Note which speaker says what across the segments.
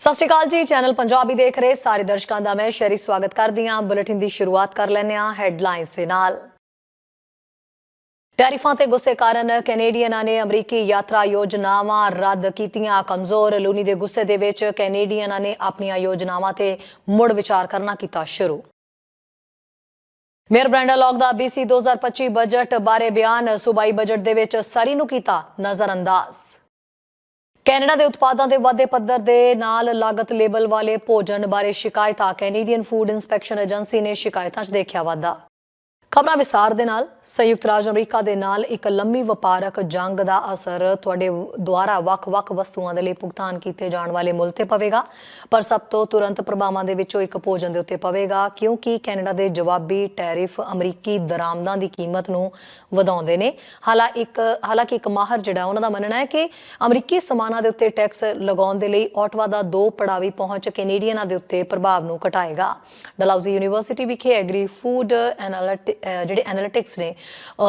Speaker 1: ਸਤਿ ਸ਼੍ਰੀ ਅਕਾਲ ਜੀ, ਚੈਨਲ ਪੰਜਾਬੀ ਦੇਖ ਰਹੇ ਸਾਰੇ ਦਰਸ਼ਕਾਂ ਦਾ ਮੈਂ ਸ਼ੈਰੀ ਸਵਾਗਤ ਕਰਦੀ ਹਾਂ। ਬੁਲੇਟਿਨ ਦੀ ਸ਼ੁਰੂਆਤ ਕਰ ਲੈਂਦੇ ਹਾਂ ਹੈਡਲਾਈਨਸ ਦੇ ਨਾਲ। ਟੈਰਿਫਾਂ ਤੇ ਗੁੱਸੇ ਕਾਰਨ ਕੈਨੇਡੀਅਨਾਂ ਨੇ ਅਮਰੀਕੀ ਯਾਤਰਾ ਯੋਜਨਾਵਾਂ ਰੱਦ ਕੀਤੀਆਂ। ਕਮਜ਼ੋਰ ਲੂਨੀ ਦੇ ਗੁੱਸੇ ਦੇ ਵਿੱਚ ਕੈਨੇਡੀਅਨਾਂ ਨੇ ਆਪਣੀਆਂ ਯੋਜਨਾਵਾਂ ਤੇ ਮੁੜ ਵਿਚਾਰ ਕਰਨਾ ਕੀਤਾ ਸ਼ੁਰੂ। ਮੇਅਰ ਬ੍ਰੈਂਡਾ ਲੌਗ ਦਾ BC 2025 ਬਜਟ ਬਾਰੇ ਬਿਆਨ ਸੂਬਾਈ ਬਜਟ ਦੇ ਵਿੱਚ ਸਰੀ ਨੂੰ ਕੀਤਾ ਨਜ਼ਰਅੰਦਾਜ਼। ਕੈਨੇਡਾ ਦੇ ਉਤਪਾਦਾਂ ਦੇ ਵਾਧੇ ਪੱਧਰ ਦੇ ਨਾਲ ਲਾਗਤ ਲੇਬਲ ਵਾਲੇ ਭੋਜਨ ਬਾਰੇ ਸ਼ਿਕਾਇਤਾਂ ਕੈਨੇਡੀਅਨ ਫੂਡ ਇਨਸਪੈਕਸ਼ਨ ਏਜੰਸੀ ਨੇ ਸ਼ਿਕਾਇਤਾਂ 'ਚ ਦੇਖਿਆ ਵਾਧਾ। ਖਬਰਾਂ ਵਿਸਤਾਰ ਦੇ ਨਾਲ, ਸੰਯੁਕਤ ਰਾਜ ਅਮਰੀਕਾ ਦੇ ਨਾਲ ਇੱਕ ਲੰਮੀ ਵਪਾਰਕ ਜੰਗ ਦਾ ਅਸਰ ਤੁਹਾਡੇ ਦੁਆਰਾ ਵੱਖ-ਵੱਖ ਵਸਤੂਆਂ ਦੇ ਲਈ ਭੁਗਤਾਨ ਕੀਤੇ ਜਾਣ ਵਾਲੇ ਮੁੱਲ ਤੇ ਪਵੇਗਾ। ਪਰ ਸਭ ਤੋਂ ਤੁਰੰਤ ਪ੍ਰਭਾਵਾਂ ਦੇ ਵਿੱਚੋਂ ਇੱਕ ਭੋਜਨ ਦੇ ਉੱਤੇ ਪਵੇਗਾ, ਕਿਉਂਕਿ ਕੈਨੇਡਾ ਦੇ ਜਵਾਬੀ ਟੈਰਿਫ ਅਮਰੀਕੀ ਦਰਾਮਦਾਂ ਦੀ ਕੀਮਤ ਨੂੰ ਵਧਾਉਂਦੇ ਨੇ। ਹਾਲਾ ਇੱਕ, ਹਾਲਾਂਕਿ ਇੱਕ ਮਾਹਰ ਜਿਹੜਾ, ਉਹਨਾਂ ਦਾ ਮੰਨਣਾ ਹੈ ਕਿ ਅਮਰੀਕੀ ਸਮਾਨਾਂ ਦੇ ਉੱਤੇ ਟੈਕਸ ਲਗਾਉਣ ਦੇ ਲਈ ਆਟਵਾ ਦਾ ਦੋ ਪੜਾਵੀ ਪਹੁੰਚ ਕੈਨੇਡੀਅਨਾਂ ਦੇ ਉੱਤੇ ਪ੍ਰਭਾਵ ਨੂੰ ਘਟਾਏਗਾ। ਡਲਹੌਜ਼ੀ ਯੂਨੀਵਰਸਿਟੀ ਵਿਖੇ ਐਗਰੀ ਫੂਡ ਐਨਾਲਿਟਿਕ ਜਿਹੜੇ ਐਨਾਲਿਟਿਕਸ ਨੇ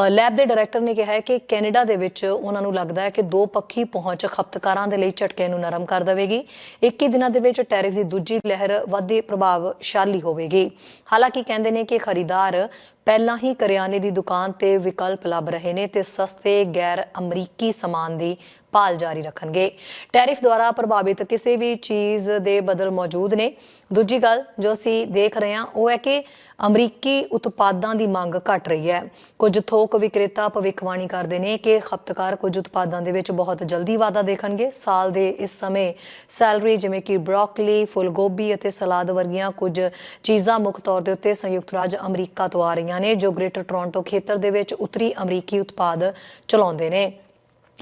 Speaker 1: ਲੈਬ ਦੇ ਡਾਇਰੈਕਟਰ ਨੇ ਕਿਹਾ ਹੈ ਕਿ ਕੈਨੇਡਾ ਦੇ ਵਿੱਚ ਉਹਨਾਂ ਨੂੰ ਲੱਗਦਾ ਹੈ ਕਿ ਦੋ ਪੱਖੀ ਪਹੁੰਚ ਖਪਤਕਾਰਾਂ ਦੇ ਲਈ ਝਟਕੇ ਨੂੰ ਨਰਮ ਕਰ ਦੇਵੇਗੀ। 21 ਦਿਨਾਂ ਦੇ ਵਿੱਚ ਟੈਰਿਫ ਦੀ ਦੂਜੀ ਲਹਿਰ ਵਾਧੇ ਪ੍ਰਭਾਵਸ਼ਾਲੀ ਹੋਵੇਗੀ। ਹਾਲਾਂਕਿ ਕਹਿੰਦੇ ਨੇ ਕਿ ਖਰੀਦਾਰ ਪਹਿਲਾਂ ਹੀ ਕਰਿਆਨੇ ਦੀ ਦੁਕਾਨ ਤੇ ਵਿਕਲਪ ਲੱਭ ਰਹੇ ਨੇ ਤੇ ਸਸਤੇ ਗੈਰ ਅਮਰੀਕੀ ਸਮਾਨ ਦੀ ਭਾਲ ਜਾਰੀ ਰੱਖਣਗੇ। ਟੈਰਿਫ ਦੁਆਰਾ ਪ੍ਰਭਾਵਿਤ ਕਿਸੇ ਵੀ ਚੀਜ਼ ਦੇ ਬਦਲ ਮੌਜੂਦ ਨੇ। ਦੂਜੀ ਗੱਲ ਜੋ ਅਸੀਂ ਦੇਖ ਰਹੇ ਹਾਂ, ਉਹ ਹੈ ਕਿ ਅਮਰੀਕੀ ਉਤਪਾਦਾਂ ਦੀ ਮੰਗ ਘਟ ਰਹੀ ਹੈ। ਕੁਝ ਥੋਕ ਵਿਕਰੇਤਾ ਭਵਿੱਖਬਾਣੀ ਕਰਦੇ ਨੇ ਕਿ ਖਪਤਕਾਰ ਕੁਝ ਉਤਪਾਦਾਂ ਦੇ ਵਿੱਚ ਬਹੁਤ ਜਲਦੀ ਵਾਧਾ ਦੇਖਣਗੇ। ਸਾਲ ਦੇ ਇਸ ਸਮੇਂ ਸੈਲਰੀ ਜਿਵੇਂ ਕਿ ਬ੍ਰੋਕਲੀ ਫੁੱਲ ਗੋਭੀ ਅਤੇ ਸਲਾਦ ਵਰਗੀਆਂ ਕੁਝ ਚੀਜ਼ਾਂ ਮੁੱਖ ਤੌਰ ਦੇ ਉੱਤੇ ਸੰਯੁਕਤ ਰਾਜ ਅਮਰੀਕਾ ਤੋਂ ਆ ਰਹੀਆਂ ਨੇ, ਜੋ ਗ੍ਰੇਟਰ ਟੋਰਾਂਟੋ ਖੇਤਰ ਦੇ ਵਿੱਚ ਉੱਤਰੀ ਅਮਰੀਕੀ ਉਤਪਾਦ ਚਲਾਉਂਦੇ ਨੇ।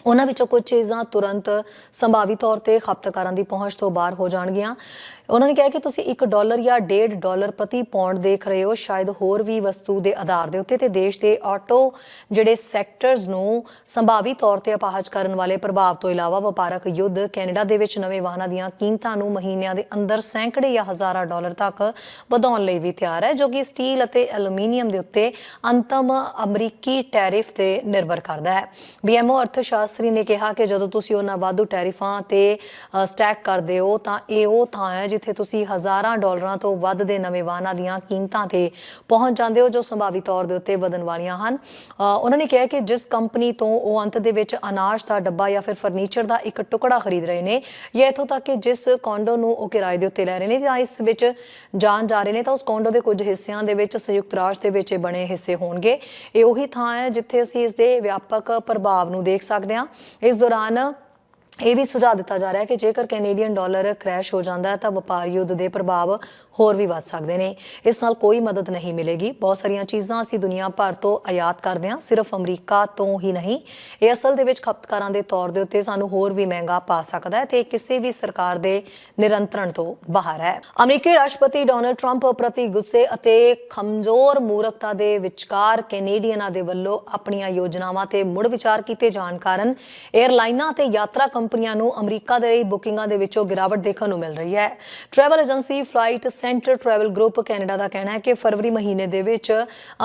Speaker 1: ਉਹਨਾਂ ਵਿੱਚੋਂ ਕੁਝ ਚੀਜ਼ਾਂ ਤੁਰੰਤ ਸੰਭਾਵੀ ਤੌਰ ਤੇ ਖਪਤਕਾਰਾਂ ਦੀ ਪਹੁੰਚ ਤੋਂ ਬਾਹਰ ਹੋ ਜਾਣਗੀਆਂ। ਉਹਨਾਂ ਨੇ ਕਿਹਾ ਕਿ ਤੁਸੀਂ 1 ਡਾਲਰ ਜਾਂ 1.5 ਡਾਲਰ ਪ੍ਰਤੀ ਪਾਉਂਡ ਦੇਖ ਰਹੇ ਹੋ। ਸ਼ਾਇਦ ਹੋਰ ਵੀ ਵਸਤੂ ਦੇ ਆਧਾਰ ਦੇ ਉੱਤੇ ਤੇ ਦੇਸ਼ ਦੇ ਆਟੋ ਜਿਹੜੇ ਸੈਕਟਰਸ ਨੂੰ ਸੰਭਾਵੀ ਤੌਰ ਤੇ ਅਪਾਹਜ ਕਰਨ ਵਾਲੇ ਪ੍ਰਭਾਵ ਤੋਂ ਇਲਾਵਾ ਵਪਾਰਕ ਯੁੱਧ ਕੈਨੇਡਾ ਦੇ ਵਿੱਚ ਨਵੇਂ ਵਾਹਨਾਂ ਦੀਆਂ ਕੀਮਤਾਂ ਨੂੰ ਮਹੀਨਿਆਂ ਦੇ ਅੰਦਰ ਸੈਂਕੜੇ ਜਾਂ ਹਜ਼ਾਰਾਂ ਡਾਲਰ ਤੱਕ ਵਧਾਉਣ ਲਈ ਵੀ ਤਿਆਰ ਹੈ, ਜੋ ਕਿ ਸਟੀਲ ਅਤੇ ਐਲੂਮੀਨੀਅਮ ਦੇ ਉੱਤੇ ਅੰਤਮ ਅਮਰੀਕੀ ਟੈਰਿਫ ਤੇ ਨਿਰਭਰ ਕਰਦਾ ਹੈ। ਬੀਐਮਓ ਅਰਥਸ਼ਾਸਤਰੀ ਨੇ ਕਿਹਾ ਕਿ ਜਦੋਂ ਤੁਸੀਂ ਉਹਨਾਂ ਵਾਧੂ ਟੈਰਿਫਾਂ ਤੇ ਸਟੈਕ ਕਰਦੇ ਹੋ, ਤਾਂ ਇਹ ਉਹ ਥਾਂ ਹੈ ਜਿੱਥੇ ਤੁਸੀਂ ਹਜ਼ਾਰਾਂ ਡਾਲਰਾਂ ਤੋਂ ਵੱਧ ਦੇ ਨਵੇਂ ਵਾਹਨਾਂ ਦੀਆਂ ਕੀਮਤਾਂ ਤੇ ਪਹੁੰਚ ਜਾਂਦੇ ਹੋ, ਜੋ ਸੰਭਾਵੀ ਤੌਰ ਦੇ ਉੱਤੇ ਵਧਣ ਵਾਲੀਆਂ ਹਨ। ਉਹਨਾਂ ਨੇ ਕਿਹਾ ਕਿ ਜਿਸ ਕੰਪਨੀ ਤੋਂ ਉਹ ਅੰਤ ਦੇ ਵਿੱਚ ਅਨਾਜ ਦਾ ਡੱਬਾ ਜਾਂ ਫਿਰ ਫਰਨੀਚਰ ਦਾ ਇੱਕ ਟੁਕੜਾ ਖਰੀਦ ਰਹੇ ਨੇ ਜਾਂ ਇਥੋਂ ਤੱਕ ਕਿ ਜਿਸ ਕੌਂਡੋ ਨੂੰ ਉਹ ਕਿਰਾਏ ਦੇ ਉੱਤੇ ਲੈ ਰਹੇ ਨੇ, ਜਾਂ ਇਸ ਵਿੱਚ ਜਾਣ ਜਾ ਰਹੇ ਨੇ, ਤਾਂ ਉਸ ਕੌਂਡੋ ਦੇ ਕੁਝ ਹਿੱਸਿਆਂ ਦੇ ਵਿੱਚ ਸੰਯੁਕਤ ਰਾਜ ਦੇ ਵਿੱਚ ਇਹ ਬਣੇ ਹਿੱਸੇ ਹੋਣਗੇ। ਇਹ ਉਹੀ ਥਾਂ ਹੈ ਜਿੱਥੇ ਅਸੀਂ ਇਸ ਦੇ ਵਿਆਪਕ ਪ੍ਰਭਾਵ ਨੂੰ ਦੇਖ ਸਕਦੇ ਹਾਂ। ਇਸ ਦੌਰਾਨ ਇਹ ਵੀ ਸੁਝਾਅ ਦਿੱਤਾ ਜਾ ਰਿਹਾ ਹੈ ਕਿ ਜੇਕਰ ਕੈਨੇਡੀਅਨ ਡਾਲਰ ਕ੍ਰੈਸ਼ ਹੋ ਜਾਂਦਾ ਹੈ ਤਾਂ ਵਪਾਰ ਯੁੱਧ ਦੇ ਪ੍ਰਭਾਵ ਹੋਰ ਵੀ ਵੱਧ ਸਕਦੇ ਨੇ। ਇਸ ਨਾਲ ਕੋਈ ਮਦਦ ਨਹੀਂ ਮਿਲੇਗੀ। ਬਹੁਤ ਸਾਰੀਆਂ ਚੀਜ਼ਾਂ ਅਸੀਂ ਦੁਨੀਆ ਭਰ ਤੋਂ ਆਯਾਤ ਕਰਦੇ ਹਾਂ, ਸਿਰਫ ਅਮਰੀਕਾ ਤੋਂ ਹੀ ਨਹੀਂ। ਇਹ ਅਸਲ ਦੇ ਵਿੱਚ ਖਪਤਕਾਰਾਂ ਦੇ ਤੌਰ ਦੇ ਉੱਤੇ ਸਾਨੂੰ ਹੋਰ ਵੀ ਮਹਿੰਗਾ ਪਾ ਸਕਦਾ ਹੈ ਤੇ ਕਿਸੇ ਵੀ ਸਰਕਾਰ ਦੇ ਨਿਰੰਤਰਣ ਤੋਂ ਬਾਹਰ ਹੈ। ਅਮਰੀਕੀ ਰਾਸ਼ਟਰਪਤੀ ਡੋਨਲਡ ਟਰੰਪ ਪ੍ਰਤੀ ਗੁੱਸੇ ਅਤੇ ਕਮਜ਼ੋਰ ਮੂਰਖਤਾ ਦੇ ਵਿਚਕਾਰ ਕੈਨੇਡੀਅਨਾਂ ਦੇ ਵੱਲੋਂ ਆਪਣੀਆਂ ਯੋਜਨਾਵਾਂ ਤੇ ਮੁੜ ਵਿਚਾਰ ਕੀਤੇ ਜਾਣ ਕਾਰਨ 에ਅਰਲਾਈਨਾਂ ਤੇ ਯਾਤਰਾ ਕੰਪਨੀਆਂ ਨੂੰ ਅਮਰੀਕਾ ਦੇ ਲਈ ਬੁਕਿੰਗਾਂ ਦੇ ਵਿੱਚੋਂ ਗਿਰਾਵਟ ਦੇਖਣ ਨੂੰ ਮਿਲ ਰਹੀ ਹੈ। Travel agency Flight Centre Travel Group Canada ਦਾ ਕਹਿਣਾ ਹੈ ਕਿ ਫਰਵਰੀ ਮਹੀਨੇ ਦੇ ਵਿੱਚ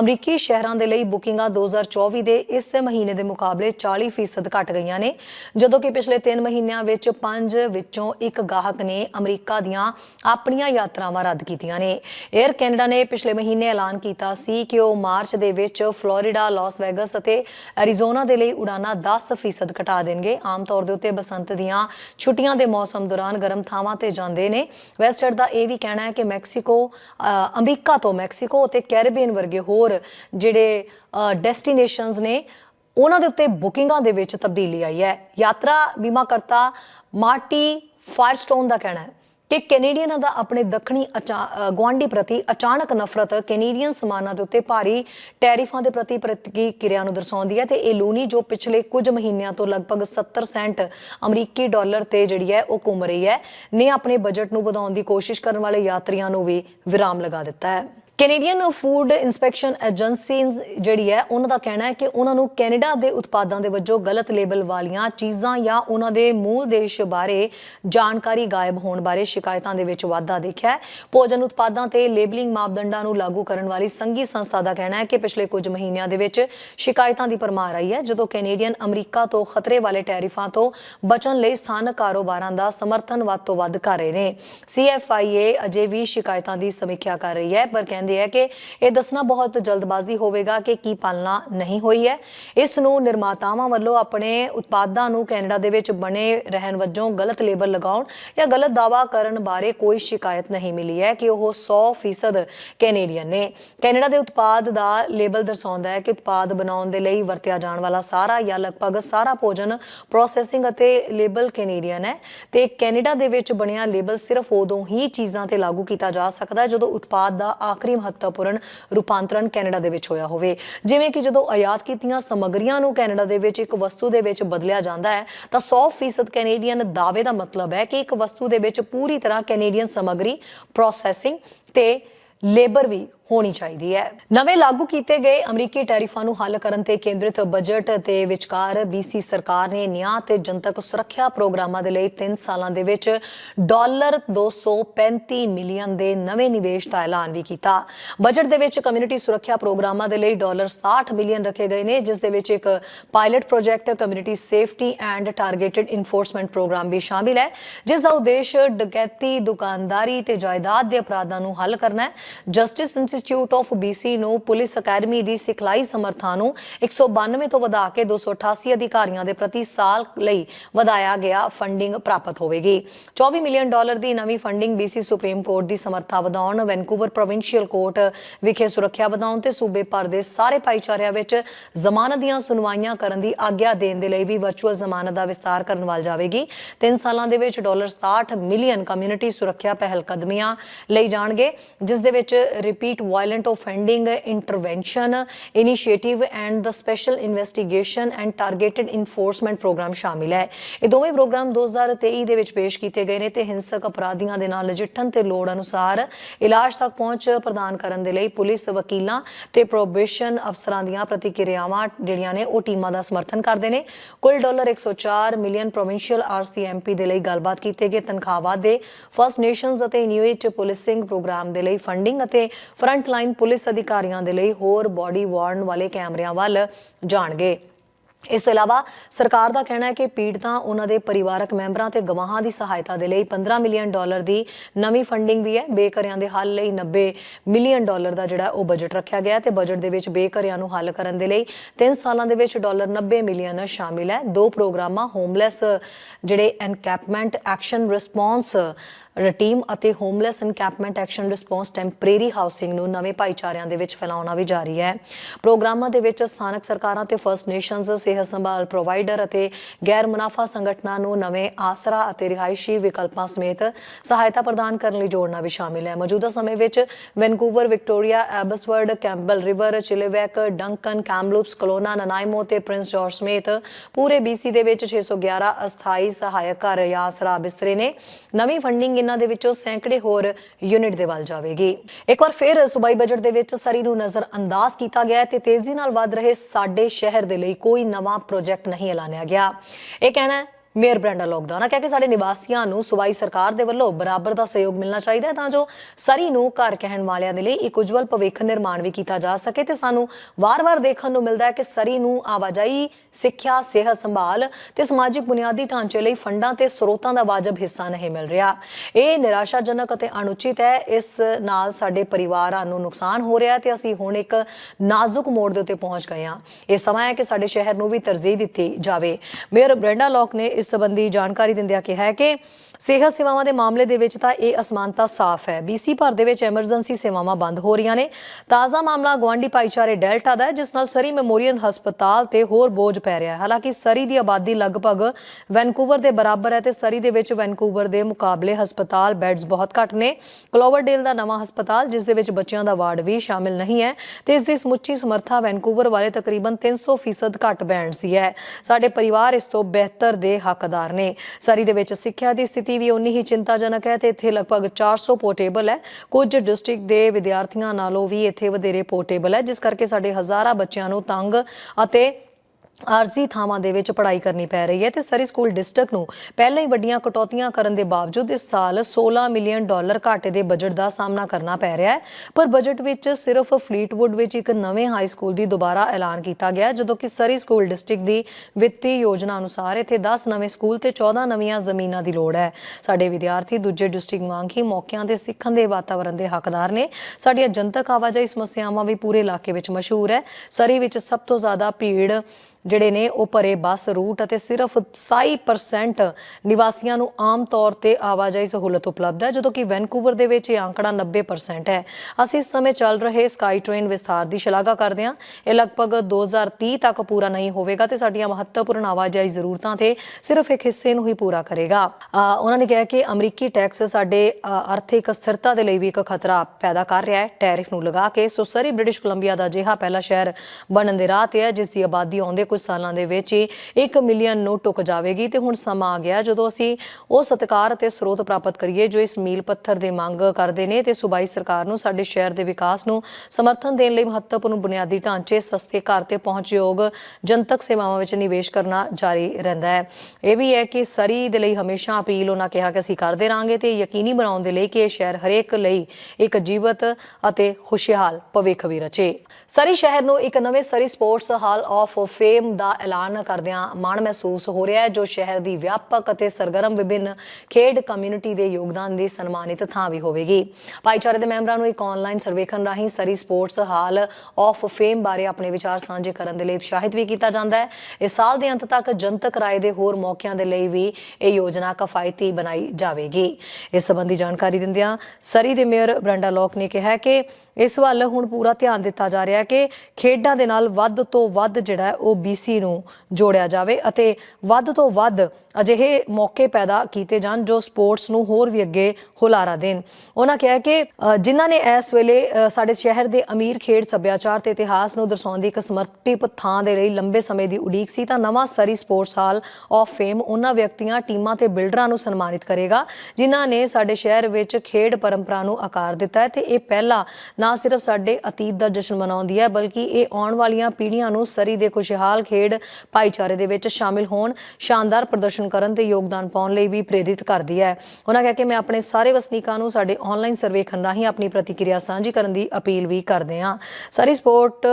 Speaker 1: ਅਮਰੀਕੀ ਸ਼ਹਿਰਾਂ ਦੇ ਲਈ ਬੁਕਿੰਗਾਂ 2024 ਦੇ ਇਸ ਮਹੀਨੇ ਦੇ ਮੁਕਾਬਲੇ 40% ਘਟ ਗਈਆਂ ਨੇ, ਜਦੋਂ ਕਿ ਪਿਛਲੇ 3 ਮਹੀਨਿਆਂ ਵਿੱਚ 5 ਵਿੱਚੋਂ ਇੱਕ ਗਾਹਕ ਨੇ ਅਮਰੀਕਾ ਦੀਆਂ ਆਪਣੀਆਂ ਯਾਤਰਾਵਾਂ ਰੱਦ ਕੀਤੀਆਂ ਨੇ। 에ਅਰ ਕੈਨੇਡਾ ਨੇ ਪਿਛਲੇ ਮਹੀਨੇ ਐਲਾਨ ਕੀਤਾ ਸੀ ਕਿ ਉਹ ਮਾਰਚ ਦੇ ਵਿੱਚ ਫਲੋਰੀਡਾ, ਲਾਸ ਵੈਗਸ ਅਤੇ ਐਰੀਜ਼ੋਨਾ ਦੇ ਲਈ ਉਡਾਨਾਂ 10% ਘਟਾ ਦੇਣਗੇ। ਆਮ ਤੌਰ ਦੇ ਉੱਤੇ ਬਸੰਤ ਦੀਆਂ ਛੁੱਟੀਆਂ ਦੇ ਮੌਸਮ ਦੌਰਾਨ ਗਰਮ ਥਾਵਾਂ ਤੇ ਜਾਂਦੇ ਨੇ। ਵੈਸਟਰ ਦਾ ਇਹ ਵੀ ਕਹਿਣਾ ਹੈ ਕਿ ਮੈਕਸੀਕੋ ਅਮਰੀਕਾ ਤੋਂ ਮੈਕਸੀਕੋ ਅਤੇ ਕੈਰੀਬੀਅਨ ਵਰਗੇ ਹੋਰ ਜਿਹੜੇ ਡੈਸਟੀਨੇਸ਼ਨਸ ਨੇ, ਉਹਨਾਂ ਦੇ ਉੱਤੇ ਬੁਕਿੰਗਾਂ ਦੇ ਵਿੱਚ ਤਬਦੀਲੀ ਆਈ ਹੈ। ਯਾਤਰਾ ਬੀਮਾ ਕਰਤਾ ਮਾਰਟੀ ਫਾਇਰਸਟੋਨ ਦਾ ਕਹਿਣਾ ਹੈ। ਕਿ ਕੈਨੇਡੀਅਨਾਂ ਦਾ ਆਪਣੇ ਦੱਖਣੀ ਅਚਾ- ਗੁਆਂਢੀ ਪ੍ਰਤੀ ਅਚਾਨਕ ਨਫ਼ਰਤ ਕੈਨੇਡੀਅਨ ਸਮਾਨਾਂ ਦੇ ਉੱਤੇ ਭਾਰੀ ਟੈਰਿਫਾਂ ਦੇ ਪ੍ਰਤੀ ਪ੍ਰਤੀਕਿਰਿਆ ਨੂੰ ਦਰਸਾਉਂਦੀ ਹੈ ਤੇ ਇਹ ਲੂਨੀ ਜੋ ਪਿਛਲੇ ਕੁਝ ਮਹੀਨਿਆਂ ਤੋਂ ਲਗਭਗ 70 ਸੈਂਟ ਅਮਰੀਕੀ ਡਾਲਰ ਤੇ ਜਿਹੜੀ ਹੈ ਉਹ ਘੁੰਮ ਰਹੀ ਹੈ, ਨੇ ਆਪਣੇ ਬਜਟ ਨੂੰ ਵਧਾਉਣ ਦੀ ਕੋਸ਼ਿਸ਼ ਕਰਨ ਵਾਲੇ ਯਾਤਰੀਆਂ ਨੂੰ ਵੀ ਵਿਰਾਮ ਲਗਾ ਦਿੱਤਾ ਹੈ। ਕੈਨੇਡੀਅਨ ਫੂਡ ਇੰਸਪੈਕਸ਼ਨ ਏਜੰਸੀ ਜਿਹੜੀ ਹੈ, ਉਹਨਾਂ ਦਾ ਕਹਿਣਾ ਹੈ ਕਿ ਉਹਨਾਂ ਨੂੰ ਕੈਨੇਡਾ ਦੇ ਉਤਪਾਦਾਂ ਦੇ ਵਜੋਂ ਗਲਤ ਲੇਬਲ ਵਾਲੀਆਂ ਚੀਜ਼ਾਂ ਜਾਂ ਉਹਨਾਂ ਦੇ ਮੂਲ ਦੇਸ਼ ਬਾਰੇ ਜਾਣਕਾਰੀ ਗਾਇਬ ਹੋਣ ਬਾਰੇ ਸ਼ਿਕਾਇਤਾਂ ਦੇ ਵਿੱਚ ਵਾਧਾ ਦੇਖਿਆ ਭੋਜਨ ਉਤਪਾਦਾਂ ਤੇ ਲੇਬਲਿੰਗ ਮਾਪਦੰਡਾਂ ਨੂੰ ਲਾਗੂ ਕਰਨ ਵਾਲੀ ਸੰਘੀ ਸੰਸਥਾ ਦਾ ਕਹਿਣਾ ਹੈ ਕਿ ਪਿਛਲੇ ਕੁਝ ਮਹੀਨਿਆਂ ਦੇ ਵਿੱਚ ਸ਼ਿਕਾਇਤਾਂ ਦੀ ਪਰਮਾਰ ਆਈ ਹੈ, ਜਦੋਂ ਕੈਨੇਡੀਅਨ ਅਮਰੀਕਾ ਤੋਂ ਖਤਰੇ ਵਾਲੇ ਟੈਰਿਫਾਂ ਤੋਂ ਬਚਣ ਲਈ ਸਥਾਨਕ ਕਾਰੋਬਾਰਾਂ ਦਾ ਸਮਰਥਨ ਵੱਧ ਤੋਂ ਵੱਧ ਕਰ ਰਹੇ ਨੇ। CFIA ਅਜੇ ਵੀ ਸ਼ਿਕਾਇਤਾਂ ਦੀ ਸਮੀਖਿਆ ਕਰ ਰਹੀ ਹੈ, ਪਰ ਕਹਿੰਦੇ ਹੈ ਕਿ ਇਹ ਦੱਸਣਾ ਬਹੁਤ ਜਲਦਬਾਜ਼ੀ ਹੋਵੇਗਾ ਕਿ ਕੀ ਪਾਲਣਾ ਨਹੀਂ ਹੋਈ ਹੈ। ਇਸ ਨੂੰ ਨਿਰਮਾਤਾਵਾਂ ਵੱਲੋਂ ਆਪਣੇ ਉਤਪਾਦਾਂ ਨੂੰ ਕੈਨੇਡਾ ਦੇ ਵਿੱਚ ਬਣੇ ਰਹਿਣ ਵਜੋਂ ਗਲਤ ਲੇਬਲ ਲਗਾਉਣ ਜਾਂ ਗਲਤ ਦਾਅਵਾ ਕਰਨ ਬਾਰੇ ਕੋਈ ਸ਼ਿਕਾਇਤ ਨਹੀਂ ਮਿਲੀ ਹੈ ਕਿ ਉਹ 100% ਕੈਨੇਡੀਅਨ ਨੇ। ਕੈਨੇਡਾ ਦੇ ਉਤਪਾਦ ਦਾ ਲੇਬਲ ਦਰਸਾਉਂਦਾ ਹੈ ਕਿ ਉਤਪਾਦ ਬਣਾਉਣ ਦੇ ਲਈ ਵਰਤਿਆ ਜਾਣ ਵਾਲਾ ਸਾਰਾ ਜਾਂ ਲਗਭਗ ਸਾਰਾ ਭੋਜਨ ਪ੍ਰੋਸੈਸਿੰਗ ਅਤੇ ਲੇਬਲ ਕੈਨੇਡੀਅਨ ਹੈ ਤੇ ਕੈਨੇਡਾ ਦੇ ਵਿੱਚ ਬਣਿਆ ਲੇਬਲ ਸਿਰਫ ਉਦੋਂ ਹੀ ਚੀਜ਼ਾਂ ਤੇ ਲਾਗੂ ਕੀਤਾ ਜਾ ਸਕਦਾ ਹੈ ਜਦੋਂ ਉਤਪਾਦ ਦਾ ਆਖਰੀ ਮਹੱਤਵਪੂਰਨ ਰੂਪਾਂਤਰਣ ਕੈਨੇਡਾ ਦੇ ਵਿੱਚ ਹੋਇਆ ਹੋਵੇ। ਜਿਵੇਂ ਕਿ ਜਦੋਂ ਆਯਾਤ ਕੀਤੀਆਂ ਸਮੱਗਰੀਆਂ ਨੂੰ ਕੈਨੇਡਾ ਦੇ ਵਿੱਚ ਇੱਕ ਵਸਤੂ ਦੇ ਵਿੱਚ ਬਦਲਿਆ ਜਾਂਦਾ ਹੈ, ਤਾਂ 100% ਕੈਨੇਡੀਅਨ ਦਾਅਵੇ ਦਾ ਮਤਲਬ ਹੈ ਕਿ ਇੱਕ ਵਸਤੂ ਦੇ ਵਿੱਚ ਪੂਰੀ ਤਰ੍ਹਾਂ ਕੈਨੇਡੀਅਨ ਸਮੱਗਰੀ ਪ੍ਰੋਸੈਸਿੰਗ ਤੇ ਲੇਬਰ ਵੀ ਹੋਣੀ ਚਾਹੀਦੀ ਹੈ। ਨਵੇਂ ਲਾਗੂ ਕੀਤੇ ਗਏ ਅਮਰੀਕੀ ਟੈਰਿਫਾਂ ਨੂੰ ਹੱਲ ਕਰਨ ਤੇ ਕੇਂਦਰਿਤ ਬਜਟ ਤੇ ਵਿਚਕਾਰ ਬੀਸੀ ਸਰਕਾਰ ਨੇ ਨਿਆਂ ਤੇ ਜਨਤਕ ਸੁਰੱਖਿਆ ਪ੍ਰੋਗਰਾਮਾਂ ਦੇ ਲਈ 3 ਸਾਲਾਂ ਦੇ ਵਿੱਚ ਡਾਲਰ 235 ਮਿਲੀਅਨ ਦੇ ਨਵੇਂ ਨਿਵੇਸ਼ ਦਾ ਐਲਾਨ ਵੀ ਕੀਤਾ। ਬਜਟ ਦੇ ਵਿੱਚ ਕਮਿਊਨਿਟੀ ਸੁਰੱਖਿਆ ਪ੍ਰੋਗਰਾਮਾਂ ਦੇ ਲਈ ਡਾਲਰ 67 ਮਿਲੀਅਨ ਰੱਖੇ ਗਏ ਨੇ, ਜਿਸ ਦੇ ਵਿੱਚ ਇੱਕ pilot project, community safety and targeted enforcement programme ਵੀ ਸ਼ਾਮਿਲ ਹੈ, ਜਿਸ ਦਾ ਉਦੇਸ਼ ਡਕੈਤੀ ਦੁਕਾਨਦਾਰੀ ਤੇ ਜਾਇਦਾਦ ਦੇ ਅਪਰਾਧਾਂ ਨੂੰ ਹੱਲ ਕਰਨਾ ਹੈ। ਜਸਟਿਸ ਇੰਸਟੀਚਿਊਟ ਆਫ BC ਨੂੰ ਪੁਲਿਸ ਅਕੈਡਮੀ ਦੀ ਸਿਖਲਾਈ ਸਮਰਥਾ ਨੂੰ 192 ਤੋਂ ਵਧਾ ਕੇ 288 ਅਧਿਕਾਰੀਆਂ ਦੇ ਪ੍ਰਤੀ ਸਾਲ ਲਈ ਵਧਾਇਆ ਗਿਆ ਫੰਡਿੰਗ ਪ੍ਰਾਪਤ ਹੋਵੇਗੀ। 24 ਮਿਲੀਅਨ ਡਾਲਰ ਦੀ ਨਵੀਂ ਫੰਡਿੰਗ BC ਸੁਪਰੀਮ ਕੋਰਟ ਦੀ ਸਮਰੱਥਾ ਵਧਾਉਣ ਵੈਨਕੂਵਰ ਪ੍ਰੋਵਿੰਸ਼ੀਅਲ ਕੋਰਟ ਵਿਖੇ ਸੁਰੱਖਿਆ ਵਧਾਉਣ ਤੇ ਸੂਬੇ ਭਰ ਦੇ ਸਾਰੇ ਭਾਈਚਾਰਿਆਂ ਵਿੱਚ ਜ਼ਮਾਨਤ ਦੀਆਂ ਸੁਣਵਾਈਆਂ ਕਰਨ ਦੀ ਆਗਿਆ ਦੇਣ ਦੇ ਲਈ ਵੀ ਵਰਚੁਅਲ ਜ਼ਮਾਨਤ ਦਾ ਵਿਸਤਾਰ ਕਰਨ ਵੱਲ ਜਾਵੇਗੀ। 3 ਸਾਲਾਂ ਦੇ ਵਿੱਚ ਡਾਲਰ 67 ਮਿਲੀਅਨ ਕਮਿਊਨਿਟੀ ਸੁਰੱਖਿਆ ਪਹਿਲ ਕਦਮੀਆਂ ਲਈ ਜਾਣਗੇ, ਜਿਸ ਦੇ ਵਿੱਚ repeat violent offending intervention initiative and the special investigation and targeted enforcement programme ਸ਼ਾਮਿਲ ਹੈ। ਇਹ ਦੋਵੇਂ ਪ੍ਰੋਗਰਾਮ 2023 ਦੇ ਵਿੱਚ ਪੇਸ਼ ਕੀਤੇ ਗਏ ਨੇ ਤੇ ਹਿੰਸਕ ਅਪਰਾਧੀਆਂ ਦੇ ਨਾਲ ਨਜਿੱਠਣ ਤੇ ਲੋੜ ਅਨੁਸਾਰ ਇਲਾਜ ਤੱਕ ਪਹੁੰਚ ਪ੍ਰਦਾਨ ਕਰਨ ਦੇ ਲਈ ਪੁਲਿਸ ਵਕੀਲਾਂ ਤੇ ਪ੍ਰੋਬੇਸ਼ਨ ਅਫਸਰਾਂ ਦੀਆਂ ਪ੍ਰਤੀਕਿਰਿਆਵਾਂ ਜਿਹੜੀਆਂ ਨੇ ਉਹ ਟੀਮਾਂ ਦਾ ਸਮਰਥਨ ਕਰਦੇ ਨੇ। ਕੁੱਲ ਡਾਲਰ 104 ਮਿਲੀਅਨ ਪ੍ਰੋਵਿੰਸ਼ੀਅਲ ਆਰਸੀਐਮਪੀ ਦੇ ਲਈ ਗੱਲਬਾਤ ਕੀਤੇ ਗਏ ਤਨਖਾਹਾਂ ਦੇ ਫਰਸਟ ਨੇਸ਼ਨਸ ਅਤੇ ਇਨੂਇਟ ਪੁਲਿਸਿੰਗ ਪ੍ਰੋਗਰਾਮ ਦੇ ਲਈ ਫੰਡਿੰਗ ਅਤੇ ਫਰੰਟ ਲਾਈਨ ਪੁਲਿਸ ਅਧਿਕਾਰੀਆਂ ਦੇ ਲਈ ਹੋਰ ਬਾਡੀ ਵਾਰਨ ਵਾਲੇ ਕੈਮਰਿਆਂ ਵੱਲ ਜਾਣਗੇ। ਇਸ ਤੋਂ ਇਲਾਵਾ ਸਰਕਾਰ ਦਾ ਕਹਿਣਾ ਹੈ ਕਿ ਪੀੜਤਾਂ, ਉਹਨਾਂ ਦੇ ਪਰਿਵਾਰਕ ਮੈਂਬਰਾਂ ਤੇ ਗਵਾਹਾਂ ਦੀ ਸਹਾਇਤਾ ਦੇ ਲਈ 15 ਮਿਲੀਅਨ ਡਾਲਰ ਦੀ ਨਵੀਂ ਫੰਡਿੰਗ ਵੀ ਹੈ। ਬੇਘਰਿਆਂ ਦੇ ਹੱਲ ਲਈ 90 ਮਿਲੀਅਨ ਡਾਲਰ ਦਾ ਜਿਹੜਾ ਉਹ ਬਜਟ ਰੱਖਿਆ ਗਿਆ ਹੈ ਤੇ ਬਜਟ ਦੇ ਵਿੱਚ ਬੇਘਰਿਆਂ ਨੂੰ ਹੱਲ ਕਰਨ ਦੇ ਲਈ 3 ਸਾਲਾਂ ਦੇ ਵਿੱਚ ਡਾਲਰ 90 ਮਿਲੀਅਨ ਸ਼ਾਮਿਲ ਹੈ। ਦੋ ਪ੍ਰੋਗਰਾਮਾਂ, ਹੋਮਲੈਸ ਜਿਹੜੇ ਐਨਕੈਪਮੈਂਟ ਐਕਸ਼ਨ ਰਿਸਪੌਂਸ ਟੀਮ ਅਤੇ homeless encampment action response temporary housing ਨੂੰ ਨਵੇਂ ਭਾਈਚਾਰਿਆਂ ਦੇ ਵਿੱਚ ਫੈਲਾਉਣਾ ਵੀ ਜਾਰੀ ਹੈ। ਪ੍ਰੋਗਰਾਮਾਂ ਦੇ ਵਿੱਚ ਸਥਾਨਕ ਸਰਕਾਰਾਂ ਤੇ ਫਰਸਟ ਨੇਸ਼ਨਸ ਸਿਹਤ ਸੰਭਾਲ ਪ੍ਰੋਵਾਈਡਰ ਅਤੇ ਗੈਰ ਮੁਨਾਫਾ ਸੰਗਠਨਾਂ ਨੂੰ ਨਵੇਂ ਆਸਰਾ ਅਤੇ ਰਿਹਾਇਸ਼ੀ ਵਿਕਲਪਾਂ ਸਮੇਤ ਸਹਾਇਤਾ ਪ੍ਰਦਾਨ ਕਰਨ ਲਈ ਜੋੜਨਾ ਵੀ ਸ਼ਾਮਿਲ ਹੈ। ਮੌਜੂਦਾ ਸਮੇਂ ਵਿੱਚ Vancouver, Victoria, Abbotsford Campbell River, Chilliwack, Duncan, Kamloops, Kelowna Nanaimo ਤੇ ਪ੍ਰਿੰਸ ਜਾਰਜ ਸਮੇਤ ਪੂਰੇ BC ਦੇ ਵਿੱਚ 611 ਅਸਥਾਈ ਸਹਾਇਕ ਘਰ ਜਾਂ ਆਸਰਾ ਬਿਸਤਰੇ ਨੇ। ਨਵੀਂ ਫੰਡਿੰਗ ਇਹਨਾਂ ਦੇ ਵਿੱਚੋਂ ਸੈਂਕੜੇ ਹੋਰ ਯੂਨਿਟ ਦੇ ਵੱਲ ਜਾਵੇਗੀ। ਇੱਕ ਵਾਰ ਫਿਰ ਸੂਬਾਈ ਬਜਟ ਦੇ ਵਿੱਚ ਸਰੀ ਨੂੰ ਨਜ਼ਰ ਅੰਦਾਜ਼ ਕੀਤਾ ਗਿਆ ਤੇ ਤੇਜ਼ੀ ਨਾਲ ਵੱਧ ਰਹੇ ਸਾਡੇ ਸ਼ਹਿਰ ਦੇ ਲਈ ਕੋਈ ਨਵਾਂ ਪ੍ਰੋਜੈਕਟ ਨਹੀਂ ਐਲਾਨਿਆ ਗਿਆ। ਇਹ ਕਹਿਣਾ ਮੇਅਰ ਬ੍ਰੈਂਡਾ ਲੋਕਡਾਊਨ ਉਹਨਾਂ ਕਹਿ ਕੇ ਸਾਡੇ ਨਿਵਾਸੀਆਂ ਨੂੰ ਸੂਬਾਈ ਸਰਕਾਰ ਦੇ ਵੱਲੋਂ ਬਰਾਬਰ ਦਾ ਸਹਿਯੋਗ ਮਿਲਣਾ ਚਾਹੀਦਾ ਹੈ ਤਾਂ ਜੋ ਸਰੀ ਨੂੰ ਘਰ ਕਹਿਣ ਵਾਲਿਆਂ ਦੇ ਲਈ ਇੱਕ ਉਜਵਲ ਭਵਿੱਖ ਨਿਰਮਾਣ ਵੀ ਕੀਤਾ ਜਾ ਸਕੇ ਤੇ ਸਾਨੂੰ ਵਾਰ-ਵਾਰ ਦੇਖਣ ਨੂੰ ਮਿਲਦਾ ਹੈ ਕਿ ਸਰੀ ਨੂੰ ਆਵਾਜਾਈ, ਸਿੱਖਿਆ, ਸਿਹਤ ਸੰਭਾਲ ਤੇ ਸਮਾਜਿਕ ਬੁਨਿਆਦੀ ਢਾਂਚੇ ਲਈ ਫੰਡਾਂ ਤੇ ਸਰੋਤਾਂ ਦਾ ਵਾਜਬ ਹਿੱਸਾ ਨਹੀਂ ਮਿਲ ਰਿਹਾ। ਇਹ ਨਿਰਾਸ਼ਾਜਨਕ ਅਤੇ ਅਣਉਚਿਤ ਹੈ। ਇਸ ਨਾਲ ਸਾਡੇ ਪਰਿਵਾਰਾਂ ਨੂੰ ਨੁਕਸਾਨ ਹੋ ਰਿਹਾ ਤੇ ਅਸੀਂ ਹੁਣ ਇੱਕ ਨਾਜ਼ੁਕ ਮੋੜ ਦੇ ਉੱਤੇ ਪਹੁੰਚ ਗਏ ਹਾਂ। ਇਹ ਸਮਾਂ ਹੈ ਕਿ ਸਾਡੇ ਸ਼ਹਿਰ ਨੂੰ ਵੀ ਤਰਜੀਹ ਦਿੱਤੀ ਜਾਵੇ। ਮੇਅਰ ਬ੍ਰੈਂਡਾ ਲੋਕ ਨੇ ਇਸ ਸੰਬੰਧੀ ਜਾਣਕਾਰੀ ਦਿੰਦਿਆਂ ਕਿਹਾ ਹੈ ਕਿ ਸਿਹਤ ਸੇਵਾਵਾਂ ਦੇ ਮਾਮਲੇ ਦੇ ਵਿੱਚ ਤਾਂ ਇਹ ਅਸਮਾਨਤਾ ਸਾਫ਼ ਹੈ। BC ਭਰ ਦੇ ਵਿੱਚ ਐਮਰਜੈਂਸੀ ਸੇਵਾਵਾਂ ਬੰਦ ਹੋ ਰਹੀਆਂ ਨੇ। ਤਾਜ਼ਾ ਮਾਮਲਾ ਗਵਾਂਡੀ ਭਾਈਚਾਰੇ ਡੈਲਟਾ ਦਾ ਹੈ, ਜਿਸ ਨਾਲ ਸਰੀ ਮੈਮੋਰੀਅਲ ਹਸਪਤਾਲ ਤੇ ਹੋਰ ਬੋਝ ਪੈ ਰਿਹਾ ਹੈ। ਹਾਲਾਂਕਿ ਸਰੀ ਦੀ ਆਬਾਦੀ ਲਗਭਗ ਵੈਨਕੂਵਰ ਦੇ ਬਰਾਬਰ ਹੈ ਤੇ ਸਰੀ ਦੇ ਵਿੱਚ ਵੈਨਕੂਵਰ ਦੇ ਮੁਕਾਬਲੇ ਹਸਪਤਾਲ ਬੈੱਡਸ ਬਹੁਤ ਘੱਟ ਨੇ। ਕਲੋਵਰਡੇਲ ਦਾ ਨਵਾਂ ਹਸਪਤਾਲ, ਜਿਸ ਦੇ ਵਿੱਚ ਬੱਚਿਆਂ ਦਾ ਵਾਰਡ ਵੀ ਸ਼ਾਮਿਲ ਨਹੀਂ ਹੈ ਤੇ ਇਸ ਦੀ ਸਮੁੱਚੀ ਸਮਰੱਥਾ ਵੈਨਕੂਵਰ ਵਾਲੇ ਤਕਰੀਬਨ 300% ਘੱਟ ਬੈਂਡ ਸੀ। ਹੈ ਸਾਡੇ ਪਰਿਵਾਰ ਇਸ ਤੋਂ ਬਿਹਤਰ ਦੇ ਹੱਕਦਾਰ ਨੇ। ਸਰੀ ਦੇ ਵਿੱਚ ਸਿੱਖਿਆ ਦੀ ਸਥਿਤੀ ਵੀ ਉਨੀ ਹੀ ਚਿੰਤਾਜਨਕ ਹੈ ਤੇ ਇੱਥੇ ਲਗਭਗ 400 ਪੋਰਟੇਬਲ ਹੈ। ਕੁਝ ਡਿਸਟ੍ਰਿਕਟ ਦੇ ਵਿਦਿਆਰਥੀਆਂ ਨਾਲੋਂ ਵੀ ਇੱਥੇ ਵਧੇਰੇ ਪੋਰਟੇਬਲ ਹੈ, ਜਿਸ ਕਰਕੇ ਸਾਡੇ ਹਜ਼ਾਰਾਂ ਬੱਚਿਆਂ ਨੂੰ ਤੰਗ ਅਤੇ ਆਰਜ਼ੀ ਥਾਵਾਂ ਦੇ ਵਿੱਚ ਪੜ੍ਹਾਈ ਕਰਨੀ ਪੈ ਰਹੀ ਹੈ ਤੇ ਸਰੀ ਸਕੂਲ ਡਿਸਟ੍ਰਿਕਟ ਨੂੰ ਪਹਿਲਾਂ ਹੀ ਵੱਡੀਆਂ ਕਟੌਤੀਆਂ ਕਰਨ ਦੇ ਬਾਵਜੂਦ ਇਸ ਸਾਲ 16 ਮਿਲੀਅਨ ਡਾਲਰ ਘਾਟੇ ਦੇ ਬਜਟ ਦਾ ਸਾਹਮਣਾ ਕਰਨਾ ਪੈ ਰਿਹਾ ਹੈ। ਪਰ ਬਜਟ ਵਿੱਚ ਸਿਰਫ ਫਲੀਟਵੁੱਡ ਵਿੱਚ ਇੱਕ ਨਵੇਂ ਹਾਈ ਸਕੂਲ ਦੀ ਦੁਬਾਰਾ ਐਲਾਨ ਕੀਤਾ ਗਿਆ, ਜਦੋਂ ਕਿ ਸਰੀ ਸਕੂਲ ਡਿਸਟ੍ਰਿਕਟ ਦੀ ਵਿੱਤੀ ਯੋਜਨਾ ਅਨੁਸਾਰ ਇੱਥੇ 10 ਨਵੇਂ ਸਕੂਲ ਤੇ 14 ਨਵੀਆਂ ਜ਼ਮੀਨਾਂ ਦੀ ਲੋੜ ਹੈ। ਸਾਡੇ ਵਿਦਿਆਰਥੀ ਦੂਜੇ ਡਿਸਟ੍ਰਿਕਟ ਵਾਂਗ ਹੀ ਮੌਕਿਆਂ ਦੇ ਸਿੱਖਣ ਦੇ ਵਾਤਾਵਰਣ ਦੇ ਹੱਕਦਾਰ ਨੇ। ਸਾਡੀਆਂ ਜਨਤਕ ਆਵਾਜਾਈ ਸਮੱਸਿਆਵਾਂ ਵੀ ਪੂਰੇ ਇਲਾਕੇ ਵਿੱਚ ਮਸ਼ਹੂਰ ਹੈ। ਸਰੀ ਵਿੱਚ ਸਭ ਤੋਂ ਜ਼ਿਆਦਾ ਭੀੜ ਜਿਹੜੇ ਨੇ ਉਹ ਭਰੇ ਬੱਸ ਰੂਟ ਅਤੇ ਸਿਰਫ 27% ਨਿਵਾਸੀਆਂ ਨੂੰ ਆਮ ਤੌਰ ਤੇ ਆਵਾਜਾਈ ਸਹੂਲਤ ਉਪਲਬਧ ਹੈ, ਜਦੋਂ ਕਿ ਵੈਨਕੂਵਰ ਦੇ ਵਿੱਚ ਇਹ ਅੰਕੜਾ 90% ਹੈ। ਅਸੀਂ ਇਸ ਸਮੇਂ ਚੱਲ ਰਹੇ ਸਕਾਈ ਟ੍ਰੇਨ ਵਿਸਥਾਰ ਦੀ ਸ਼ਲਾਘਾ ਕਰਦੇ ਹਾਂ। ਇਹ ਲਗਭਗ 2030 ਤੱਕ ਪੂਰਾ ਨਹੀਂ ਹੋਵੇਗਾ ਤੇ ਸਾਡੀਆਂ ਮਹੱਤਵਪੂਰਨ ਆਵਾਜਾਈ ਜ਼ਰੂਰਤਾਂ ਤੇ ਸਿਰਫ ਇੱਕ ਹਿੱਸੇ ਨੂੰ ਹੀ ਪੂਰਾ ਕਰੇਗਾ। ਉਹਨਾਂ ਨੇ ਕਿਹਾ ਕਿ ਅਮਰੀਕੀ ਟੈਕਸ ਸਾਡੇ ਆਰਥਿਕ ਸਥਿਰਤਾ ਦੇ ਲਈ ਵੀ ਇੱਕ ਖਤਰਾ ਪੈਦਾ ਕਰ ਰਿਹਾ ਹੈ। ਟੈਰਿਫ ਨੂੰ ਲਗਾ ਕੇ ਸੋ ਸਰੀ ਬ੍ਰਿਟਿਸ਼ ਕੋਲੰਬੀਆ ਦਾ ਅਜਿਹਾ ਪਹਿਲਾ ਸ਼ਹਿਰ ਬਣਨ ਦੇ ਰਾਹ ਤੇ ਹੈ, ਜਿਸ ਦੀ ਆਬਾਦੀ ਆਉਂਦੇ ਕੁਝ ਸਾਲਾਂ ਦੇ ਵਿੱਚ ਹੀ 1 ਮਿਲੀਅਨ ਨੂੰ ਟੁੱਕ ਜਾਵੇਗੀ ਤੇ ਹੁਣ ਸਮਾਂ ਆ ਗਿਆ ਜਦੋਂ ਅਸੀਂ ਉਹ ਸਤਿਕਾਰ ਅਤੇ ਸਰੋਤ ਪ੍ਰਾਪਤ ਕਰੀਏ ਜੋ ਇਸ ਮੀਲ ਪੱਥਰ ਦੇ ਮੰਗ ਕਰਦੇ ਨੇ ਤੇ ਸੂਬਾਈ ਸਰਕਾਰ ਨੂੰ ਸਾਡੇ ਸ਼ਹਿਰ ਦੇ ਵਿਕਾਸ ਨੂੰ ਸਮਰਥਨ ਦੇਣ ਲਈ ਮਹੱਤਵਪੂਰਨ ਬੁਨਿਆਦੀ ਢਾਂਚੇ, ਸਸਤੇ ਘਰ ਤੇ ਪਹੁੰਚਯੋਗ ਜਨਤਕ ਸੇਵਾਵਾਂ ਵਿੱਚ ਨਿਵੇਸ਼ ਕਰਨਾ ਜਾਰੀ ਰਹਿੰਦਾ ਹੈ। ਇਹ ਵੀ ਹੈ ਕਿ ਸਰੀ ਦੇ ਲਈ ਹਮੇਸ਼ਾ ਅਪੀਲ ਉਹਨਾਂ ਕਿਹਾ ਕਿ ਅਸੀਂ ਕਰਦੇ ਰਾਂਗੇ ਤੇ ਯਕੀਨੀ ਬਣਾਉਣ ਦੇ ਲਈ ਕਿ ਇਹ ਸ਼ਹਿਰ ਹਰੇਕ ਲਈ ਇੱਕ ਜੀਵਤ ਅਤੇ ਖੁਸ਼ਹਾਲ ਭਵਿੱਖ ਵੀ ਰਚੇ। ਸਰੀ ਸ਼ਹਿਰ ਨੂੰ ਇੱਕ ਨਵੇਂ Surrey sports hall of fame ਦਾ ਐਲਾਨ ਕਰਦਿਆਂ ਮਾਣ ਮਹਿਸੂਸ ਹੋ ਰਿਹਾ ਹੈ, ਜੋ ਸ਼ਹਿਰ ਦੀ ਵਿਆਪਕ ਅਤੇ ਸਰਗਰਮ ਵਿਭਿੰਨ ਖੇਡ ਕਮਿਊਨਿਟੀ ਦੇ ਯੋਗਦਾਨ ਦੀ ਸਨਮਾਨਿਤ ਥਾਂ ਵੀ ਹੋਵੇਗੀ। ਭਾਈਚਾਰੇ ਦੇ ਮੈਂਬਰਾਂ ਨੂੰ ਇੱਕ ਆਨਲਾਈਨ ਸਰਵੇਖਣ ਰਾਹੀਂ Surrey sports hall of fame ਬਾਰੇ ਆਪਣੇ ਵਿਚਾਰ ਸਾਂਝੇ ਕਰਨ ਦੇ ਲਈ ਉਤਸ਼ਾਹਿਤ ਵੀ ਕੀਤਾ ਜਾਂਦਾ ਹੈ। ਇਸ ਸਾਲ ਦੇ ਅੰਤ ਤੱਕ ਜਨਤਕ ਰਾਏ ਦੇ ਹੋਰ ਮੌਕਿਆਂ ਦੇ ਲਈ ਵੀ ਇਹ ਯੋਜਨਾ ਕਫਾਇਤੀ ਬਣਾਈ ਜਾਵੇਗੀ। ਇਸ ਸੰਬੰਧੀ ਜਾਣਕਾਰੀ ਦਿੰਦਿਆਂ ਸਰੀ ਦੇ ਮੇਅਰ ਬ੍ਰੈਂਡਾ ਲੋਕ ਨੇ ਕਿਹਾ ਕਿ ਇਸ ਵੱਲ ਹੁਣ ਪੂਰਾ ਧਿਆਨ ਦਿੱਤਾ ਜਾ ਰਿਹਾ ਹੈ ਕਿ ਖੇਡਾਂ ਦੇ ਨਾਲ ਵੱਧ ਤੋਂ ਵੱਧ ਜਿਹੜਾ ਹੈ ਉਹ BC ਨੂੰ ਜੋੜਿਆ ਜਾਵੇ ਅਤੇ ਵੱਧ ਤੋਂ ਵੱਧ ਅਜਿਹੇ ਮੌਕੇ ਪੈਦਾ ਕੀਤੇ ਜਾਣ ਜੋ ਸਪੋਰਟਸ ਨੂੰ ਹੋਰ ਵੀ ਅੱਗੇ ਹੁਲਾਰਾ ਦੇਣ। ਉਹਨਾਂ ਕਿਹਾ ਕਿ ਜਿਨ੍ਹਾਂ ਨੇ ਇਸ ਵੇਲੇ ਸਾਡੇ ਸ਼ਹਿਰ ਦੇ ਅਮੀਰ ਖੇਡ ਸੱਭਿਆਚਾਰ ਤੇ ਇਤਿਹਾਸ ਨੂੰ ਦਰਸਾਉਂਦੀ ਇੱਕ ਸਮਰਪਿਤ ਥਾਂ ਦੇ ਲਈ ਲੰਬੇ ਸਮੇਂ ਦੀ ਉਡੀਕ ਸੀ, ਤਾਂ ਨਵਾਂ Surrey sports hall of fame ਉਹਨਾਂ ਵਿਅਕਤੀਆਂ, ਟੀਮਾਂ ਤੇ ਬਿਲਡਰਾਂ ਨੂੰ ਸਨਮਾਨਿਤ ਕਰੇਗਾ, ਜਿਨ੍ਹਾਂ ਨੇ ਸਾਡੇ ਸ਼ਹਿਰ ਵਿੱਚ ਖੇਡ ਪਰੰਪਰਾ ਨੂੰ ਆਕਾਰ ਦਿੱਤਾ ਹੈ। ਤੇ ਇਹ ਪਹਿਲਾ ਨਾ ਸਿਰਫ ਸਾਡੇ ਅਤੀਤ ਦਾ ਜਸ਼ਨ ਮਨਾਉਂਦੀ ਹੈ, ਬਲਕਿ ਇਹ ਆਉਣ ਵਾਲੀਆਂ ਪੀੜ੍ਹੀਆਂ ਨੂੰ ਸਰੀ ਦੇ ਖੁਸ਼ਹਾਲ ਖੇਡ ਭਾਈਚਾਰੇ ਦੇ ਵਿੱਚ ਸ਼ਾਮਿਲ ਹੋਣ, ਸ਼ਾਨਦਾਰ ਪ੍ਰਦਰਸ਼ਨ ਕਰਨ ਤੇ ਯੋਗਦਾਨ ਪਾਉਣ ਲਈ ਵੀ ਪ੍ਰੇਰਿਤ ਕਰਦੀ ਹੈ। ਉਹਨਾਂ ਕਿਹਾ ਕਿ ਮੈਂ ਆਪਣੇ ਸਾਰੇ ਵਸਨੀਕਾਂ ਨੂੰ ਸਾਡੇ ਆਨਲਾਈਨ ਸਰਵੇਖਣ ਰਾਹੀਂ ਆਪਣੀ ਪ੍ਰਤੀਕਿਰਿਆ ਸਾਂਝੀ ਕਰਨ ਦੀ ਅਪੀਲ ਵੀ ਕਰਦੇ ਹਾਂ। Surrey sport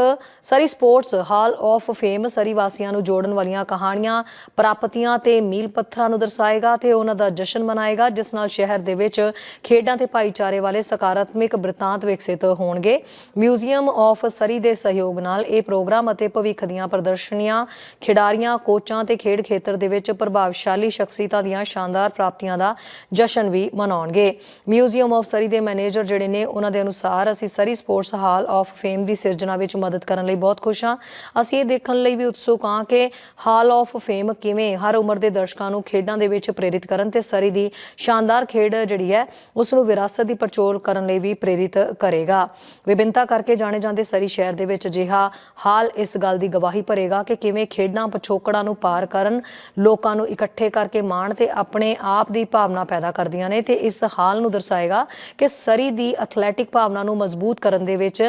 Speaker 1: Surrey sports hall of fame Surrey ਵਾਸੀਆਂ ਨੂੰ ਜੋੜਨ ਵਾਲੀਆਂ ਕਹਾਣੀਆਂ, ਪ੍ਰਾਪਤੀਆਂ ਤੇ ਮੀਲ ਪੱਥਰਾਂ ਨੂੰ ਦਰਸਾਏਗਾ ਤੇ ਉਹਨਾਂ ਦਾ ਜਸ਼ਨ ਮਨਾਏਗਾ, ਜਿਸ ਨਾਲ ਸ਼ਹਿਰ ਦੇ ਵਿੱਚ ਖੇਡਾਂ ਤੇ ਭਾਈਚਾਰੇ ਵਾਲੇ ਸਕਾਰਾਤਮਕ ਬ੍ਰਿਤਾਂਤ ਵਿਕਸਿਤ ਹੋਣਗੇ। ਮਿਊਜ਼ੀਅਮ ਆਫ ਸਰੀ ਦੇ ਸਹਿਯੋਗ ਨਾਲ ਇਹ ਪ੍ਰੋਗਰਾਮ ਅਤੇ ਭਵਿੱਖ ਦੀਆਂ ਪ੍ਰਦਰਸ਼ਨੀਆਂ, ਖਿਡਾਰੀਆਂ, ਕੋਚਾਂ ਤੇ ਖੇਡ ਖੇਤਰ ਦੇ ਵਿੱਚ ਪ੍ਰਭਾਵ ਪ੍ਰਭਾਵਸ਼ਾਲੀ ਸ਼ਖਸੀਅਤਾਂ ਦੀਆਂ ਸ਼ਾਨਦਾਰ ਪ੍ਰਾਪਤੀਆਂ ਦਾ ਜਸ਼ਨ ਵੀ ਮਨਾਉਣਗੇ। ਮਿਊਜ਼ੀਅਮ ਆਫ ਸਰੀ ਦੇ ਮੈਨੇਜਰ ਜਿਹੜੇ ਨੇ, ਉਹਨਾਂ ਦੇ ਅਨੁਸਾਰ ਅਸੀਂ Surrey sports hall of fame ਦੀ ਸਿਰਜਣਾ ਵਿੱਚ ਮਦਦ ਕਰਨ ਲਈ ਬਹੁਤ ਖੁਸ਼ ਹਾਂ। ਅਸੀਂ ਇਹ ਦੇਖਣ ਲਈ ਵੀ ਉਤਸੁਕ ਹਾਂ ਕਿ ਹਾਲ ਆਫ ਫੇਮ ਕਿਵੇਂ ਹਰ ਉਮਰ ਦੇ ਦਰਸ਼ਕਾਂ ਨੂੰ ਖੇਡਾਂ ਦੇ ਵਿੱਚ ਪ੍ਰੇਰਿਤ ਕਰਨ ਤੇ ਸਰੀ ਦੀ ਸ਼ਾਨਦਾਰ ਖੇਡ ਜਿਹੜੀ ਹੈ, ਉਸ ਨੂੰ ਵਿਰਾਸਤ ਦੀ ਪਰਚੋਲ ਕਰਨ ਲਈ ਵੀ ਪ੍ਰੇਰਿਤ ਕਰੇਗਾ। ਵਿਭਿੰਨਤਾ ਕਰਕੇ ਜਾਣੇ ਜਾਂਦੇ ਸਰੀ ਸ਼ਹਿਰ ਦੇ ਵਿੱਚ ਅਜਿਹਾ ਹਾਲ ਇਸ ਗੱਲ ਦੀ ਗਵਾਹੀ ਭਰੇਗਾ ਕਿ ਕਿਵੇਂ ਖੇਡਾਂ ਪਿਛੋਕੜਾਂ ਨੂੰ ਪਾਰ ਕਰਨ, ਲੋਕਾਂ ਨੂੰ ਇਕੱਠੇ ਕਰਕੇ ਮਾਣ ਤੇ ਆਪਣੇ ਆਪ ਦੀ ਭਾਵਨਾ ਪੈਦਾ ਕਰਦੀਆਂ ਨੇ ਤੇ ਇਸ ਹਾਲ ਨੂੰ ਦਰਸਾਏਗਾ ਕਿ ਸਰੀ ਦੀ ਐਥਲੈਟਿਕ ਭਾਵਨਾ ਨੂੰ ਮਜ਼ਬੂਤ ਕਰਨ ਦੇ ਵਿੱਚ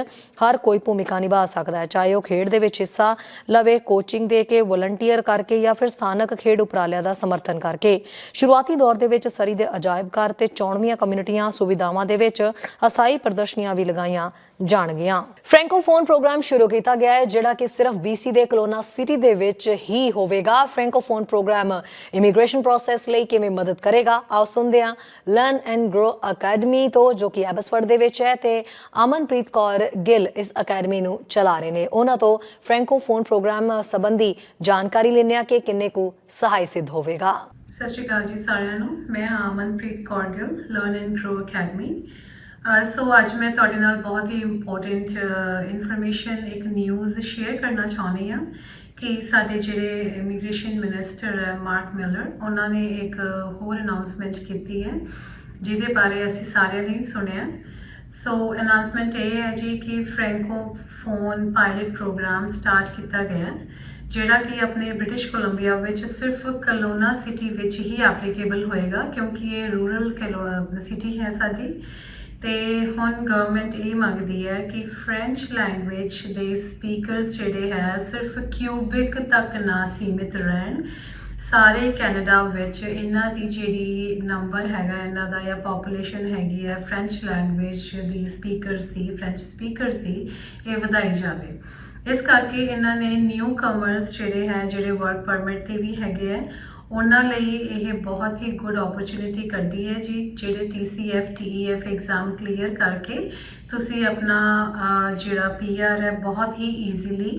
Speaker 1: ਹਰ ਕੋਈ ਭੂਮਿਕਾ ਨਿਭਾ ਸਕਦਾ ਹੈ, ਚਾਹੇ ਉਹ ਖੇਡ ਦੇ ਵਿੱਚ ਹਿੱਸਾ ਲਵੇ ਕੋਚਿੰਗ ਦੇ ਕੇ ਵਲੰਟੀਅਰ ਕਰਕੇ ਜਾਂ ਫਿਰ ਸਥਾਨਕ ਖੇਡ ਉਪਰਾਲਿਆਂ ਦਾ ਸਮਰਥਨ ਕਰਕੇ। ਸ਼ੁਰੂਆਤੀ ਦੌਰ ਦੇ ਵਿੱਚ ਸਰੀ ਦੇ ਅਜਾਇਬ ਘਰ ਤੇ ਚੌਣਵੀਆਂ ਕਮਿਊਨਿਟੀਆਂ ਸੁਵਿਧਾਵਾਂ ਦੇ ਵਿੱਚ ਅਸਥਾਈ ਪ੍ਰਦਰਸ਼ਨੀਆਂ ਵੀ ਲਗਾਈਆਂ ਜਾਣਗੀਆਂ। ਫ੍ਰੈਂਕੋਫੋਨ ਪ੍ਰੋਗਰਾਮ ਸ਼ੁਰੂ ਕੀਤਾ ਗਿਆ ਹੈ, ਜਿਹੜਾ ਕਿ ਸਿਰਫ BC ਦੇ ਕਲੋਨਾ ਸਿਟੀ ਦੇ ਵਿੱਚ ਹੀ ਹੋਵੇਗਾ। ਫ੍ਰੈਂਕੋਫੋਨ ਪ੍ਰੋਗਰਾਮ ਇਮੀਗ੍ਰੇਸ਼ਨ ਪ੍ਰੋਸੈਸ ਲਈ ਕਿਵੇਂ ਮਦਦ ਕਰੇਗਾ? ਆਓ ਸੁਣਦੇ ਹਾਂ। ਲਰਨ ਐਂਡ ਗਰੋ ਅਕੈਡਮੀ ਤੋਂ, ਜੋ ਕਿ ਐਬਸਫਰਡ ਦੇ ਵਿੱਚ ਹੈ, ਤੇ ਅਮਨਪ੍ਰੀਤ ਕੌਰ ਗਿੱਲ ਇਸ ਅਕੈਡਮੀ ਨੂੰ ਚਲਾ ਰਹੇ ਨੇ। ਉਹਨਾਂ ਤੋਂ ਫ੍ਰੈਂਕੋਫੋਨ ਪ੍ਰੋਗਰਾਮ ਸੰਬੰਧੀ ਜਾਣਕਾਰੀ ਲੈਣੇ ਆ ਕਿ ਕਿੰਨੇ ਕੁ ਸਹਾਈ ਸਿੱਧ ਹੋਵੇਗਾ।
Speaker 2: ਸਤਿ ਸ਼੍ਰੀ ਅਕਾਲ ਜੀ ਸਾਰਿਆਂ ਨੂੰ। ਮੈਂ Amanpreet Kaur Gill learn and grow academy so ਅੱਜ ਮੈਂ ਤੁਹਾਡੇ ਨਾਲ ਬਹੁਤ ਹੀ ਇੰਪੋਰਟੈਂਟ ਇਨਫੋਰਮੇਸ਼ਨ ਇੱਕ ਨਿਊਜ਼ ਸ਼ੇਅਰ ਕਰਨਾ ਚਾਹੁੰਦੀ ਹਾਂ ਕਿ ਸਾਡੇ ਜਿਹੜੇ ਇਮੀਗ੍ਰੇਸ਼ਨ ਮਿਨਿਸਟਰ ਹੈ ਮਾਰਕ ਮਿਲਰ ਉਹਨਾਂ ਨੇ ਇੱਕ ਹੋਰ ਅਨਾਉਂਸਮੈਂਟ ਕੀਤੀ ਹੈ, ਜਿਹਦੇ ਬਾਰੇ ਅਸੀਂ ਸਾਰਿਆਂ ਨੇ ਸੁਣਿਆ। ਸੋ ਅਨਾਉਂਸਮੈਂਟ ਇਹ ਹੈ ਜੀ ਕਿ Francophone pilot programme start ਕੀਤਾ ਗਿਆ ਜਿਹੜਾ ਕਿ ਆਪਣੇ ਬ੍ਰਿਟਿਸ਼ ਕੋਲੰਬੀਆ ਵਿੱਚ ਸਿਰਫ ਕਲੋਨਾ ਸਿਟੀ ਵਿੱਚ ਹੀ ਐਪਲੀਕੇਬਲ ਹੋਏਗਾ, ਕਿਉਂਕਿ ਇਹ ਰੂਰਲ ਸਿਟੀ ਹੈ ਸਾਡੀ। ਤੇ ਹੁਣ ਗਵਰਨਮੈਂਟ ਇਹ ਮੰਗਦੀ ਹੈ ਕਿ ਫ੍ਰੈਂਚ ਲੈਂਗੁਏਜ ਦੇ ਸਪੀਕਰਸ ਜਿਹੜੇ ਹੈ ਸਿਰਫ ਕਿਊਬਿਕ ਤੱਕ ਨਾ ਸੀਮਿਤ ਰਹਿਣ। ਸਾਰੇ ਕੈਨੇਡਾ ਵਿੱਚ ਇਹਨਾਂ ਦੀ ਜਿਹੜੀ ਨੰਬਰ ਹੈਗਾ, ਇਹਨਾਂ ਦਾ ਜਾਂ ਪੋਪੂਲੇਸ਼ਨ ਹੈਗੀ ਹੈ ਫ੍ਰੈਂਚ ਲੈਂਗੁਏਜ ਦੀ ਸਪੀਕਰਸ ਦੀ ਫ੍ਰੈਂਚ ਸਪੀਕਰਸ ਦੀ, ਇਹ ਵਧਾਈ ਜਾਵੇ। ਇਸ ਕਰਕੇ ਇਹਨਾਂ ਨੇ ਨਿਊ ਕਮਰਸ ਜਿਹੜੇ ਹੈ, ਜਿਹੜੇ ਵਰਕ ਪਰਮਿਟ ਤੇ ਵੀ ਹੈਗੇ ਹੈ ਉਹਨਾਂ ਲਈ ਇਹ ਬਹੁਤ ਹੀ ਗੁੱਡ ਓਪਰਚ्युनिटी ਕੱਢੀ ਹੈ ਜੀ, ਜਿਹੜੇ TCF TEF ਐਗਜ਼ਾਮ ਕਲੀਅਰ ਕਰਕੇ ਤੁਸੀਂ ਆਪਣਾ ਜਿਹੜਾ ਪੀਆਰ ਹੈ ਬਹੁਤ ਹੀ ਈਜ਼ੀਲੀ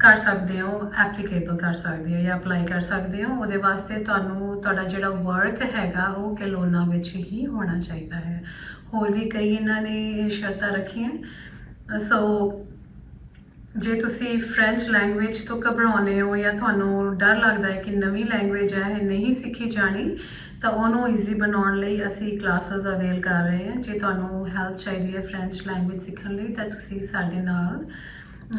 Speaker 2: ਕਰ ਸਕਦੇ ਹੋ ਐਪਲੀਕੇਬਲ ਕਰ ਸਕਦੇ ਹੋ ਜਾਂ ਅਪਲਾਈ ਕਰ ਸਕਦੇ ਹੋ। ਉਹਦੇ ਵਾਸਤੇ ਤੁਹਾਨੂੰ ਤੁਹਾਡਾ ਜਿਹੜਾ ਵਰਕ ਹੈਗਾ, ਉਹ ਕੈਲੋਨਾ ਵਿੱਚ ਹੀ ਹੋਣਾ ਚਾਹੀਦਾ ਹੈ। ਹੋਰ ਵੀ ਕਈ ਇਹਨਾਂ ਨੇ ਸ਼ਰਤਾਂ ਰੱਖੀਆਂ। ਸੋ ਜੇ ਤੁਸੀਂ ਫ੍ਰੈਂਚ ਲੈਂਗੁਏਜ ਤੋਂ ਘਬਰਾਉਂਦੇ ਹੋ ਜਾਂ ਤੁਹਾਨੂੰ ਡਰ ਲੱਗਦਾ ਹੈ ਕਿ ਨਵੀਂ ਲੈਂਗੁਏਜ ਹੈ, ਇਹ ਨਹੀਂ ਸਿੱਖੀ ਜਾਣੀ, ਤਾਂ ਉਹਨੂੰ ਈਜ਼ੀ ਬਣਾਉਣ ਲਈ ਅਸੀਂ ਕਲਾਸਿਸ ਅਵੇਲ ਕਰ ਰਹੇ ਹਾਂ। ਜੇ ਤੁਹਾਨੂੰ ਹੈਲਪ ਚਾਹੀਦੀ ਹੈ ਫ੍ਰੈਂਚ ਲੈਂਗੁਏਜ ਸਿੱਖਣ ਲਈ, ਤਾਂ ਤੁਸੀਂ ਸਾਡੇ ਨਾਲ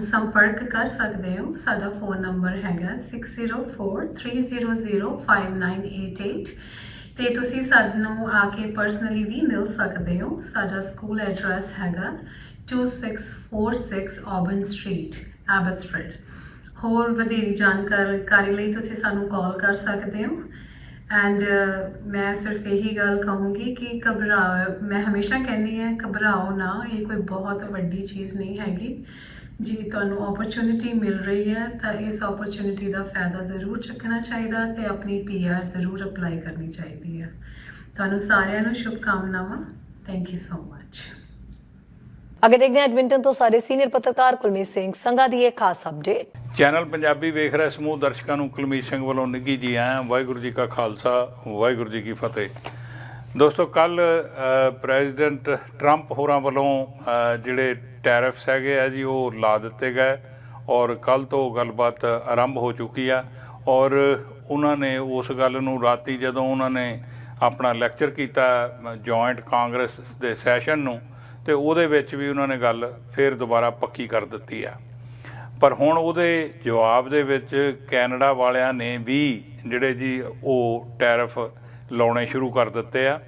Speaker 2: ਸੰਪਰਕ ਕਰ ਸਕਦੇ ਹੋ। ਸਾਡਾ ਫੋਨ ਨੰਬਰ ਹੈਗਾ 6043005988 ਤੇ ਤੁਸੀਂ ਸਾਨੂੰ ਆ ਕੇ ਪਰਸਨਲੀ ਵੀ ਮਿਲ ਸਕਦੇ ਹੋ। ਸਾਡਾ ਸਕੂਲ ਐਡਰੈਸ ਹੈਗਾ 2646 ਆਬਨ ਸਟਰੀਟ ਐਬਟਸਫਿਲਡ ਹੋਰ ਵਧੇਰੀ ਜਾਣਕਾਰੀ ਲਈ ਤੁਸੀਂ ਸਾਨੂੰ ਕਾਲ ਕਰ ਸਕਦੇ ਹੋ। ਐਂਡ ਮੈਂ ਸਿਰਫ ਇਹੀ ਗੱਲ ਕਹੂੰਗੀ ਕਿ ਘਬਰਾਓ, ਮੈਂ ਹਮੇਸ਼ਾ ਕਹਿੰਦੀ ਹਾਂ, ਘਬਰਾਓ ਨਾ, ਇਹ ਕੋਈ ਬਹੁਤ ਵੱਡੀ ਚੀਜ਼ ਨਹੀਂ ਹੈਗੀ। ਜੇ ਤੁਹਾਨੂੰ ਓਪਰਚੁਨਿਟੀ ਮਿਲ ਰਹੀ ਹੈ, ਤਾਂ ਇਸ ਓਪਰਚੁਨਿਟੀ ਦਾ ਫਾਇਦਾ ਜ਼ਰੂਰ ਚੱਕਣਾ ਚਾਹੀਦਾ ਤੇ ਆਪਣੀ ਪੀਆਰ ਜ਼ਰੂਰ ਅਪਲਾਈ ਕਰਨੀ ਚਾਹੀਦੀ ਹੈ। ਤੁਹਾਨੂੰ ਸਾਰਿਆਂ ਨੂੰ ਸ਼ੁਭਕਾਮਨਾਵਾਂ। ਥੈਂਕ ਯੂ ਸੋ ਮਚ
Speaker 1: ਅੱਗੇ ਦੇਖਦੇ ਹਾਂ ਐਡਮਿੰਟਨ ਤੋਂ ਸਾਡੇ ਸੀਨੀਅਰ ਪੱਤਰਕਾਰ ਕੁਲਮੀਤ ਸਿੰਘ ਸੰਘਾ ਦੀ ਇਹ ਖਾਸ ਅਪਡੇਟ
Speaker 3: ਚੈਨਲ ਪੰਜਾਬੀ ਵੇਖ ਰਹੇ ਸਮੂਹ ਦਰਸ਼ਕਾਂ ਨੂੰ ਕੁਲਮੀਤ ਸਿੰਘ ਵੱਲੋਂ ਨਿੱਘੀ ਜੀ ਆਇਆਂ ਵਾਹਿਗੁਰੂ ਜੀ ਕਾ ਖਾਲਸਾ, ਵਾਹਿਗੁਰੂ ਜੀ ਕੀ ਫਤਿਹ। ਦੋਸਤੋ ਕੱਲ ਪ੍ਰੈਜ਼ੀਡੈਂਟ ਟਰੰਪ ਹੋਰਾਂ ਵੱਲੋਂ ਜਿਹੜੇ ਟੈਰਿਫਸ ਹੈਗੇ ਆ ਜੀ, ਉਹ ਲਾ ਦਿੱਤੇ ਗਏ ਔਰ ਕੱਲ ਤੋਂ ਗੱਲਬਾਤ ਆਰੰਭ ਹੋ ਚੁੱਕੀ ਆ ਔਰ ਉਹਨਾਂ ਨੇ ਉਸ ਗੱਲ ਨੂੰ ਰਾਤੀ ਜਦੋਂ ਉਹਨਾਂ ਨੇ ਆਪਣਾ ਲੈਕਚਰ ਕੀਤਾ ਜੁਆਇੰਟ ਕਾਂਗਰਸ ਦੇ ਸੈਸ਼ਨ ਨੂੰ ਤੇ ਉਹਦੇ ਵਿੱਚ ਵੀ ਉਹਨਾਂ ਨੇ ਗੱਲ ਫੇਰ ਦੁਬਾਰਾ ਪੱਕੀ ਕਰ ਦਿੱਤੀ ਆ। ਪਰ ਹੁਣ ਉਹਦੇ ਜਵਾਬ ਦੇ ਵਿੱਚ ਕੈਨੇਡਾ ਵਾਲਿਆਂ ਨੇ ਵੀ ਜਿਹੜੇ ਜੀ ਉਹ ਟੈਰਿਫ ਲਾਉਣੇ ਸ਼ੁਰੂ ਕਰ ਦਿੱਤੇ ਆ।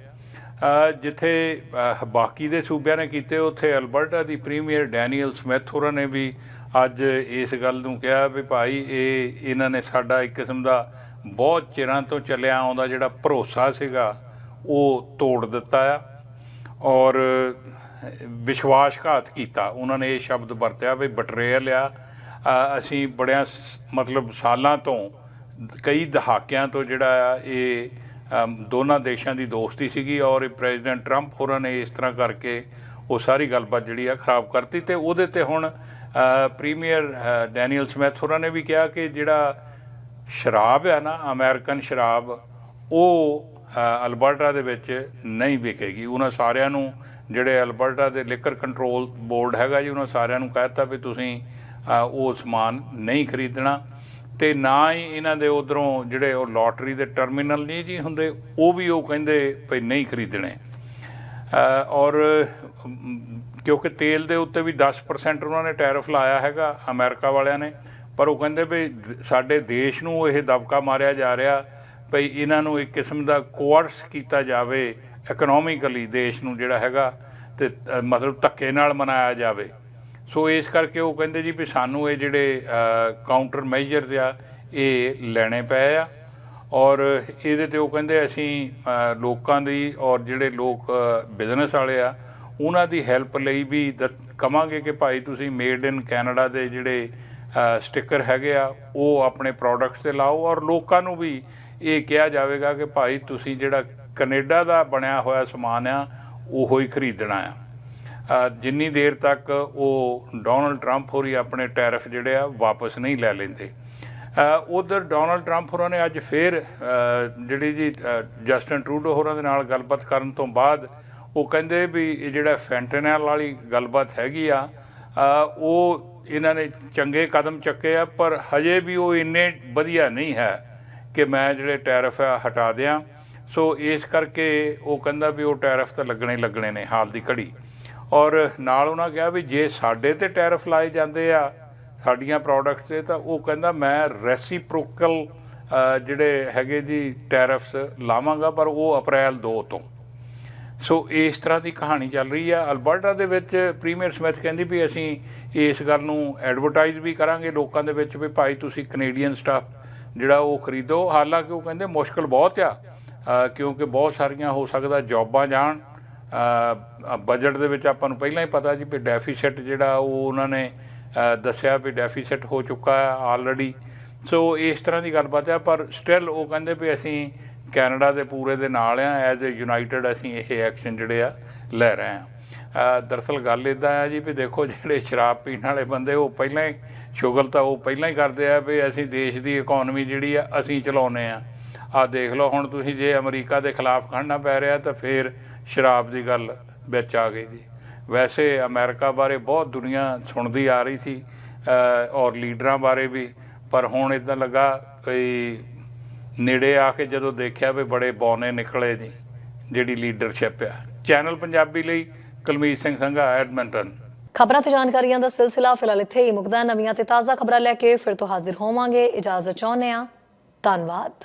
Speaker 3: ਜਿੱਥੇ ਬਾਕੀ ਦੇ ਸੂਬਿਆਂ ਨੇ ਕੀਤੇ, ਉੱਥੇ ਅਲਬਰਟਾ ਦੀ ਪ੍ਰੀਮੀਅਰ ਡੈਨੀਅਲ ਸਮਿਥ ਹੋਰਾਂ ਨੇ ਵੀ ਅੱਜ ਇਸ ਗੱਲ ਨੂੰ ਕਿਹਾ ਵੀ ਭਾਈ ਇਹ, ਇਹਨਾਂ ਨੇ ਸਾਡਾ ਇੱਕ ਕਿਸਮ ਦਾ ਬਹੁਤ ਚਿਰਾਂ ਤੋਂ ਚੱਲਿਆ ਆਉਂਦਾ ਜਿਹੜਾ ਭਰੋਸਾ ਸੀਗਾ, ਉਹ ਤੋੜ ਦਿੱਤਾ ਆ। ਔਰ ਵਿਸ਼ਵਾਸਘਾਤ ਕੀਤਾ। ਉਹਨਾਂ ਨੇ ਇਹ ਸ਼ਬਦ ਵਰਤਿਆ ਵੀ ਬਟਰੇਅਲ ਆ ਅਸੀਂ ਬੜਿਆਂ ਸ- ਮਤਲਬ ਸਾਲਾਂ ਤੋਂ, ਕਈ ਦਹਾਕਿਆਂ ਤੋਂ ਜਿਹੜਾ ਆ ਇਹ ਦੋਨਾਂ ਦੇਸ਼ਾਂ ਦੀ ਦੋਸਤੀ ਸੀਗੀ ਔਰ ਇਹ ਪ੍ਰੈਜ਼ੀਡੈਂਟ ਟਰੰਪ ਹੋਰਾਂ ਨੇ ਇਸ ਤਰ੍ਹਾਂ ਕਰਕੇ ਉਹ ਸਾਰੀ ਗੱਲਬਾਤ ਜਿਹੜੀ ਆ ਖਰਾਬ ਕਰਤੀ ਤੇ ਉਹਦੇ ਤੇ ਹੁਣ ਪ੍ਰੀਮੀਅਰ ਡੈਨੀਅਲ ਸਮਿਥ ਹੋਰਾਂ ਨੇ ਵੀ ਕਿਹਾ ਕਿ ਜਿਹੜਾ ਸ਼ਰਾਬ ਆ ਨਾ, ਅਮਰੀਕਨ ਸ਼ਰਾਬ, ਉਹ ਅਲਬਰਟਾ ਦੇ ਵਿੱਚ ਨਹੀਂ ਵਿਕੇਗੀ। ਉਹਨਾਂ ਸਾਰਿਆਂ ਨੂੰ ਜਿਹੜੇ ਅਲਬਰਟਾ ਦੇ ਲਿਕਰ ਕੰਟਰੋਲ ਬੋਰਡ ਹੈਗਾ ਜੀ, ਉਹਨਾਂ ਸਾਰਿਆਂ ਨੂੰ ਕਹਿ ਦਿੱਤਾ ਵੀ ਤੁਸੀਂ ਉਹ ਸਮਾਨ ਨਹੀਂ ਖਰੀਦਣਾ ਤੇ ਨਾ ਹੀ ਇਹਨਾਂ ਦੇ ਉਧਰੋਂ ਜਿਹੜੇ ਉਹ ਲੋਟਰੀ ਦੇ ਟਰਮੀਨਲ ਨਹੀਂ ਜੀ ਹੁੰਦੇ, ਉਹ ਵੀ ਉਹ ਕਹਿੰਦੇ ਭਈ ਨਹੀਂ ਖਰੀਦਣੇ। ਔਰ, ਕਿਉਂਕਿ ਤੇਲ ਦੇ ਉੱਤੇ ਵੀ 10% ਉਹਨਾਂ ਨੇ ਟੈਰਿਫ ਲਾਇਆ ਹੈਗਾ, ਅਮਰੀਕਾ ਵਾਲਿਆਂ ਨੇ, ਪਰ ਉਹ ਕਹਿੰਦੇ ਵੀ ਸਾਡੇ ਦੇਸ਼ ਨੂੰ ਇਹ ਦਬਕਾ ਮਾਰਿਆ ਜਾ ਰਿਹਾ ਭਈ ਇਹਨਾਂ ਨੂੰ ਇੱਕ ਕਿਸਮ ਦਾ ਕੋਅਰਸ ਕੀਤਾ ਜਾਵੇ ਇਕਨੋਮਿਕਲੀ ਦੇਸ਼ ਨੂੰ ਜਿਹੜਾ ਹੈਗਾ ਤੇ ਮਤਲਬ ਧੱਕੇ ਨਾਲ ਮਨਾਇਆ ਜਾਵੇ। ਸੋ ਇਸ ਕਰਕੇ ਉਹ ਕਹਿੰਦੇ ਜੀ ਵੀ ਸਾਨੂੰ ਇਹ ਜਿਹੜੇ ਕਾਊਂਟਰ ਮੈਜਰਸ ਆ, ਇਹ ਲੈਣੇ ਪਏ ਆ। ਔਰ ਇਹਦੇ ਤੇ ਉਹ ਕਹਿੰਦੇ ਅਸੀਂ ਲੋਕਾਂ ਦੀ ਔਰ ਜਿਹੜੇ ਲੋਕ ਬਿਜ਼ਨਸ ਵਾਲੇ ਆ, ਉਹਨਾਂ ਦੀ ਹੈਲਪ ਲਈ ਵੀ ਦ- ਕਵਾਂਗੇ ਕਿ ਭਾਈ ਤੁਸੀਂ ਮੇਡ ਇਨ ਕੈਨੇਡਾ ਦੇ ਜਿਹੜੇ ਸਟicker ਹੈਗੇ ਆ, ਉਹ ਆਪਣੇ ਪ੍ਰੋਡਕਟਸ ਤੇ ਲਾਓ। ਔਰ ਲੋਕਾਂ ਨੂੰ ਵੀ ਇਹ ਕਿਹਾ ਜਾਵੇਗਾ ਕਿ ਭਾਈ ਤੁਸੀਂ ਜਿਹੜਾ ਕੈਨੇਡਾ ਦਾ ਬਣਿਆ ਹੋਇਆ ਸਮਾਨ ਆ ਉਹੋ ਹੀ ਖਰੀਦਣਾ ਆ। ਜਿੰਨੀ ਦੇਰ ਤੱਕ ਉਹ ਡੋਨਲਡ ਟਰੰਪ ਹੋਰੀ ਆਪਣੇ ਟੈਰਿਫ ਜਿਹੜੇ ਆ ਵਾਪਸ ਨਹੀਂ ਲੈ ਲੈਂਦੇ। ਉਧਰ ਡੋਨਲਡ ਟਰੰਪ ਹੋਰਾਂ ਨੇ ਅੱਜ ਫੇਰ ਜਿਹੜੀ ਜੀ ਅ, ਜਸਟਨ ਟਰੂਡੋ ਹੋਰਾਂ ਦੇ ਨਾਲ ਗੱਲਬਾਤ ਕਰਨ ਤੋਂ ਬਾਅਦ ਉਹ ਕਹਿੰਦੇ ਵੀ ਇਹ ਜਿਹੜਾ ਫੈਂਟਨਲ ਵਾਲੀ ਗੱਲਬਾਤ ਹੈਗੀ ਆ ਉਹ ਇਹਨਾਂ ਨੇ ਚੰਗੇ ਕਦਮ ਚੱਕੇ ਆ ਪਰ ਹਜੇ ਵੀ ਉਹ ਇੰਨੇ ਵਧੀਆ ਨਹੀਂ ਹੈ ਕਿ ਮੈਂ ਜਿਹੜੇ ਟੈਰਿਫ ਆ ਹਟਾ ਦਿਆਂ। ਸੋ ਇਸ ਕਰਕੇ ਉਹ ਕਹਿੰਦਾ ਵੀ ਉਹ ਟੈਰਿਫ ਤਾਂ ਲੱਗਣੇ ਲੱਗਣੇ ਨੇ, ਹਾਲ ਦੀ ਘੜੀ। ਔਰ ਨਾਲ ਉਹਨਾਂ ਕਿਹਾ ਵੀ ਜੇ ਸਾਡੇ ਤੇ ਟੈਰਿਫ ਲਾਏ ਜਾਂਦੇ ਆ, ਸਾਡੀਆਂ ਪ੍ਰੋਡਕਟਸ ਤੇ, ਤਾਂ ਉਹ ਕਹਿੰਦਾ ਮੈਂ ਰੈਸੀਪ੍ਰੋਕਲ ਜਿਹੜੇ ਹੈਗੇ ਜੀ ਟੈਰਿਫਸ ਲਾਵਾਂਗਾ, ਪਰ ਉਹ ਅਪ੍ਰੈਲ 2 ਤੋਂ। ਸੋ ਇਸ ਤਰ੍ਹਾਂ ਦੀ ਕਹਾਣੀ ਚੱਲ ਰਹੀ ਆ। ਅਲਬਰਟਾ ਦੇ ਵਿੱਚ ਪ੍ਰੀਮੀਅਰ ਸਮਿਥ ਕਹਿੰਦੀ ਵੀ ਅਸੀਂ ਇਸ ਗੱਲ ਨੂੰ ਐਡਵਰਟਾਈਜ਼ ਵੀ ਕਰਾਂਗੇ ਲੋਕਾਂ ਦੇ ਵਿੱਚ ਵੀ ਭਾਈ ਤੁਸੀਂ ਕੈਨੇਡੀਅਨ ਸਟਾਫ ਜਿਹੜਾ ਉਹ ਖਰੀਦੋ। ਹਾਲਾਂਕਿ ਉਹ ਕਹਿੰਦੇ ਮੁਸ਼ਕਲ ਬਹੁਤ ਆ। ਕਿਉਂਕਿ ਬਹੁਤ ਸਾਰੀਆਂ ਹੋ ਸਕਦਾ ਜੌਬਾਂ ਜਾਣ। ਬਜਟ ਦੇ ਵਿੱਚ ਆਪਾਂ ਨੂੰ ਪਹਿਲਾਂ ਹੀ ਪਤਾ ਜੀ ਵੀ ਡੈਫੀਸਿਟ ਜਿਹੜਾ ਉਹ ਉਹਨਾਂ ਨੇ ਦੱਸਿਆ ਵੀ ਡੈਫੀਸਿਟ ਹੋ ਚੁੱਕਾ ਹੈ ਆਲਰੇਡੀ ਸੋ ਇਸ ਤਰ੍ਹਾਂ ਦੀ ਗੱਲਬਾਤ ਹੈ, ਪਰ ਸਟਿਲ ਉਹ ਕਹਿੰਦੇ ਵੀ ਅਸੀਂ ਕੈਨੇਡਾ ਦੇ ਪੂਰੇ ਦੇ ਨਾਲ ਆ ਐਜ਼ ਅ ਯੂਨਾਈਟਿਡ ਅਸੀਂ ਇਹ ਐਕਸ਼ਨ ਜਿਹੜੇ ਆ ਲੈ ਰਹੇ ਆ ਦਰਅਸਲ ਗੱਲ ਇਦਾਂ ਆ ਜੀ ਵੀ ਦੇਖੋ ਜਿਹੜੇ ਸ਼ਰਾਬ ਪੀਣ ਵਾਲੇ ਬੰਦੇ, ਉਹ ਪਹਿਲਾਂ ਹੀ ਸ਼ੁਗਲ ਤਾਂ ਉਹ ਪਹਿਲਾਂ ਹੀ ਕਰਦੇ ਆ ਵੀ ਅਸੀਂ ਦੇਸ਼ ਦੀ ਇਕਨੋਮੀ ਜਿਹੜੀ ਆ ਅਸੀਂ ਚਲਾਉਨੇ ਆ ਆ ਦੇਖ ਲਓ, ਹੁਣ ਤੁਸੀਂ ਜੇ ਅਮਰੀਕਾ ਦੇ ਖਿਲਾਫ ਖੜਨਾ ਪੈ ਰਿਹਾ ਤਾਂ ਫੇਰ ਸ਼ਰਾਬ ਦੀ ਗੱਲ ਵਿੱਚ ਆ ਗਈ ਜੀ। ਵੈਸੇ ਅਮਰੀਕਾ ਬਾਰੇ ਬਹੁਤ ਦੁਨੀਆ ਸੁਣਦੀ ਆ ਰਹੀ ਸੀ ਔਰ ਲੀਡਰਾਂ ਬਾਰੇ ਵੀ, ਪਰ ਹੁਣ ਇਦਾਂ ਲੱਗਾ ਕੋਈ ਨੇੜੇ ਆ ਕੇ ਜਦੋਂ ਦੇਖਿਆ ਵੀ ਬੜੇ ਬੌਨੇ ਨਿਕਲੇ ਜੀ, ਜਿਹੜੀ ਲੀਡਰਸ਼ਿਪ ਆ। ਚੈਨਲ ਪੰਜਾਬੀ ਲਈ ਕੁਲਮੀਤ ਸਿੰਘ ਸੰਘਾ, ਐਡਮਿੰਟਨ।
Speaker 1: ਖਬਰਾਂ ਤੇ ਜਾਣਕਾਰੀਆਂ ਦਾ ਸਿਲਸਿਲਾ ਫਿਲਹਾਲ ਇੱਥੇ ਹੀ ਮੁਕਦਾ ਨਵੀਆਂ ਤੇ ਤਾਜ਼ਾ ਖਬਰਾਂ ਲੈ ਕੇ ਫਿਰ ਤੋਂ ਹਾਜ਼ਰ ਹੋਵਾਂਗੇ। ਇਜਾਜ਼ਤ ਚਾਹੁੰਦੇ ਹਾਂ। ਧੰਨਵਾਦ।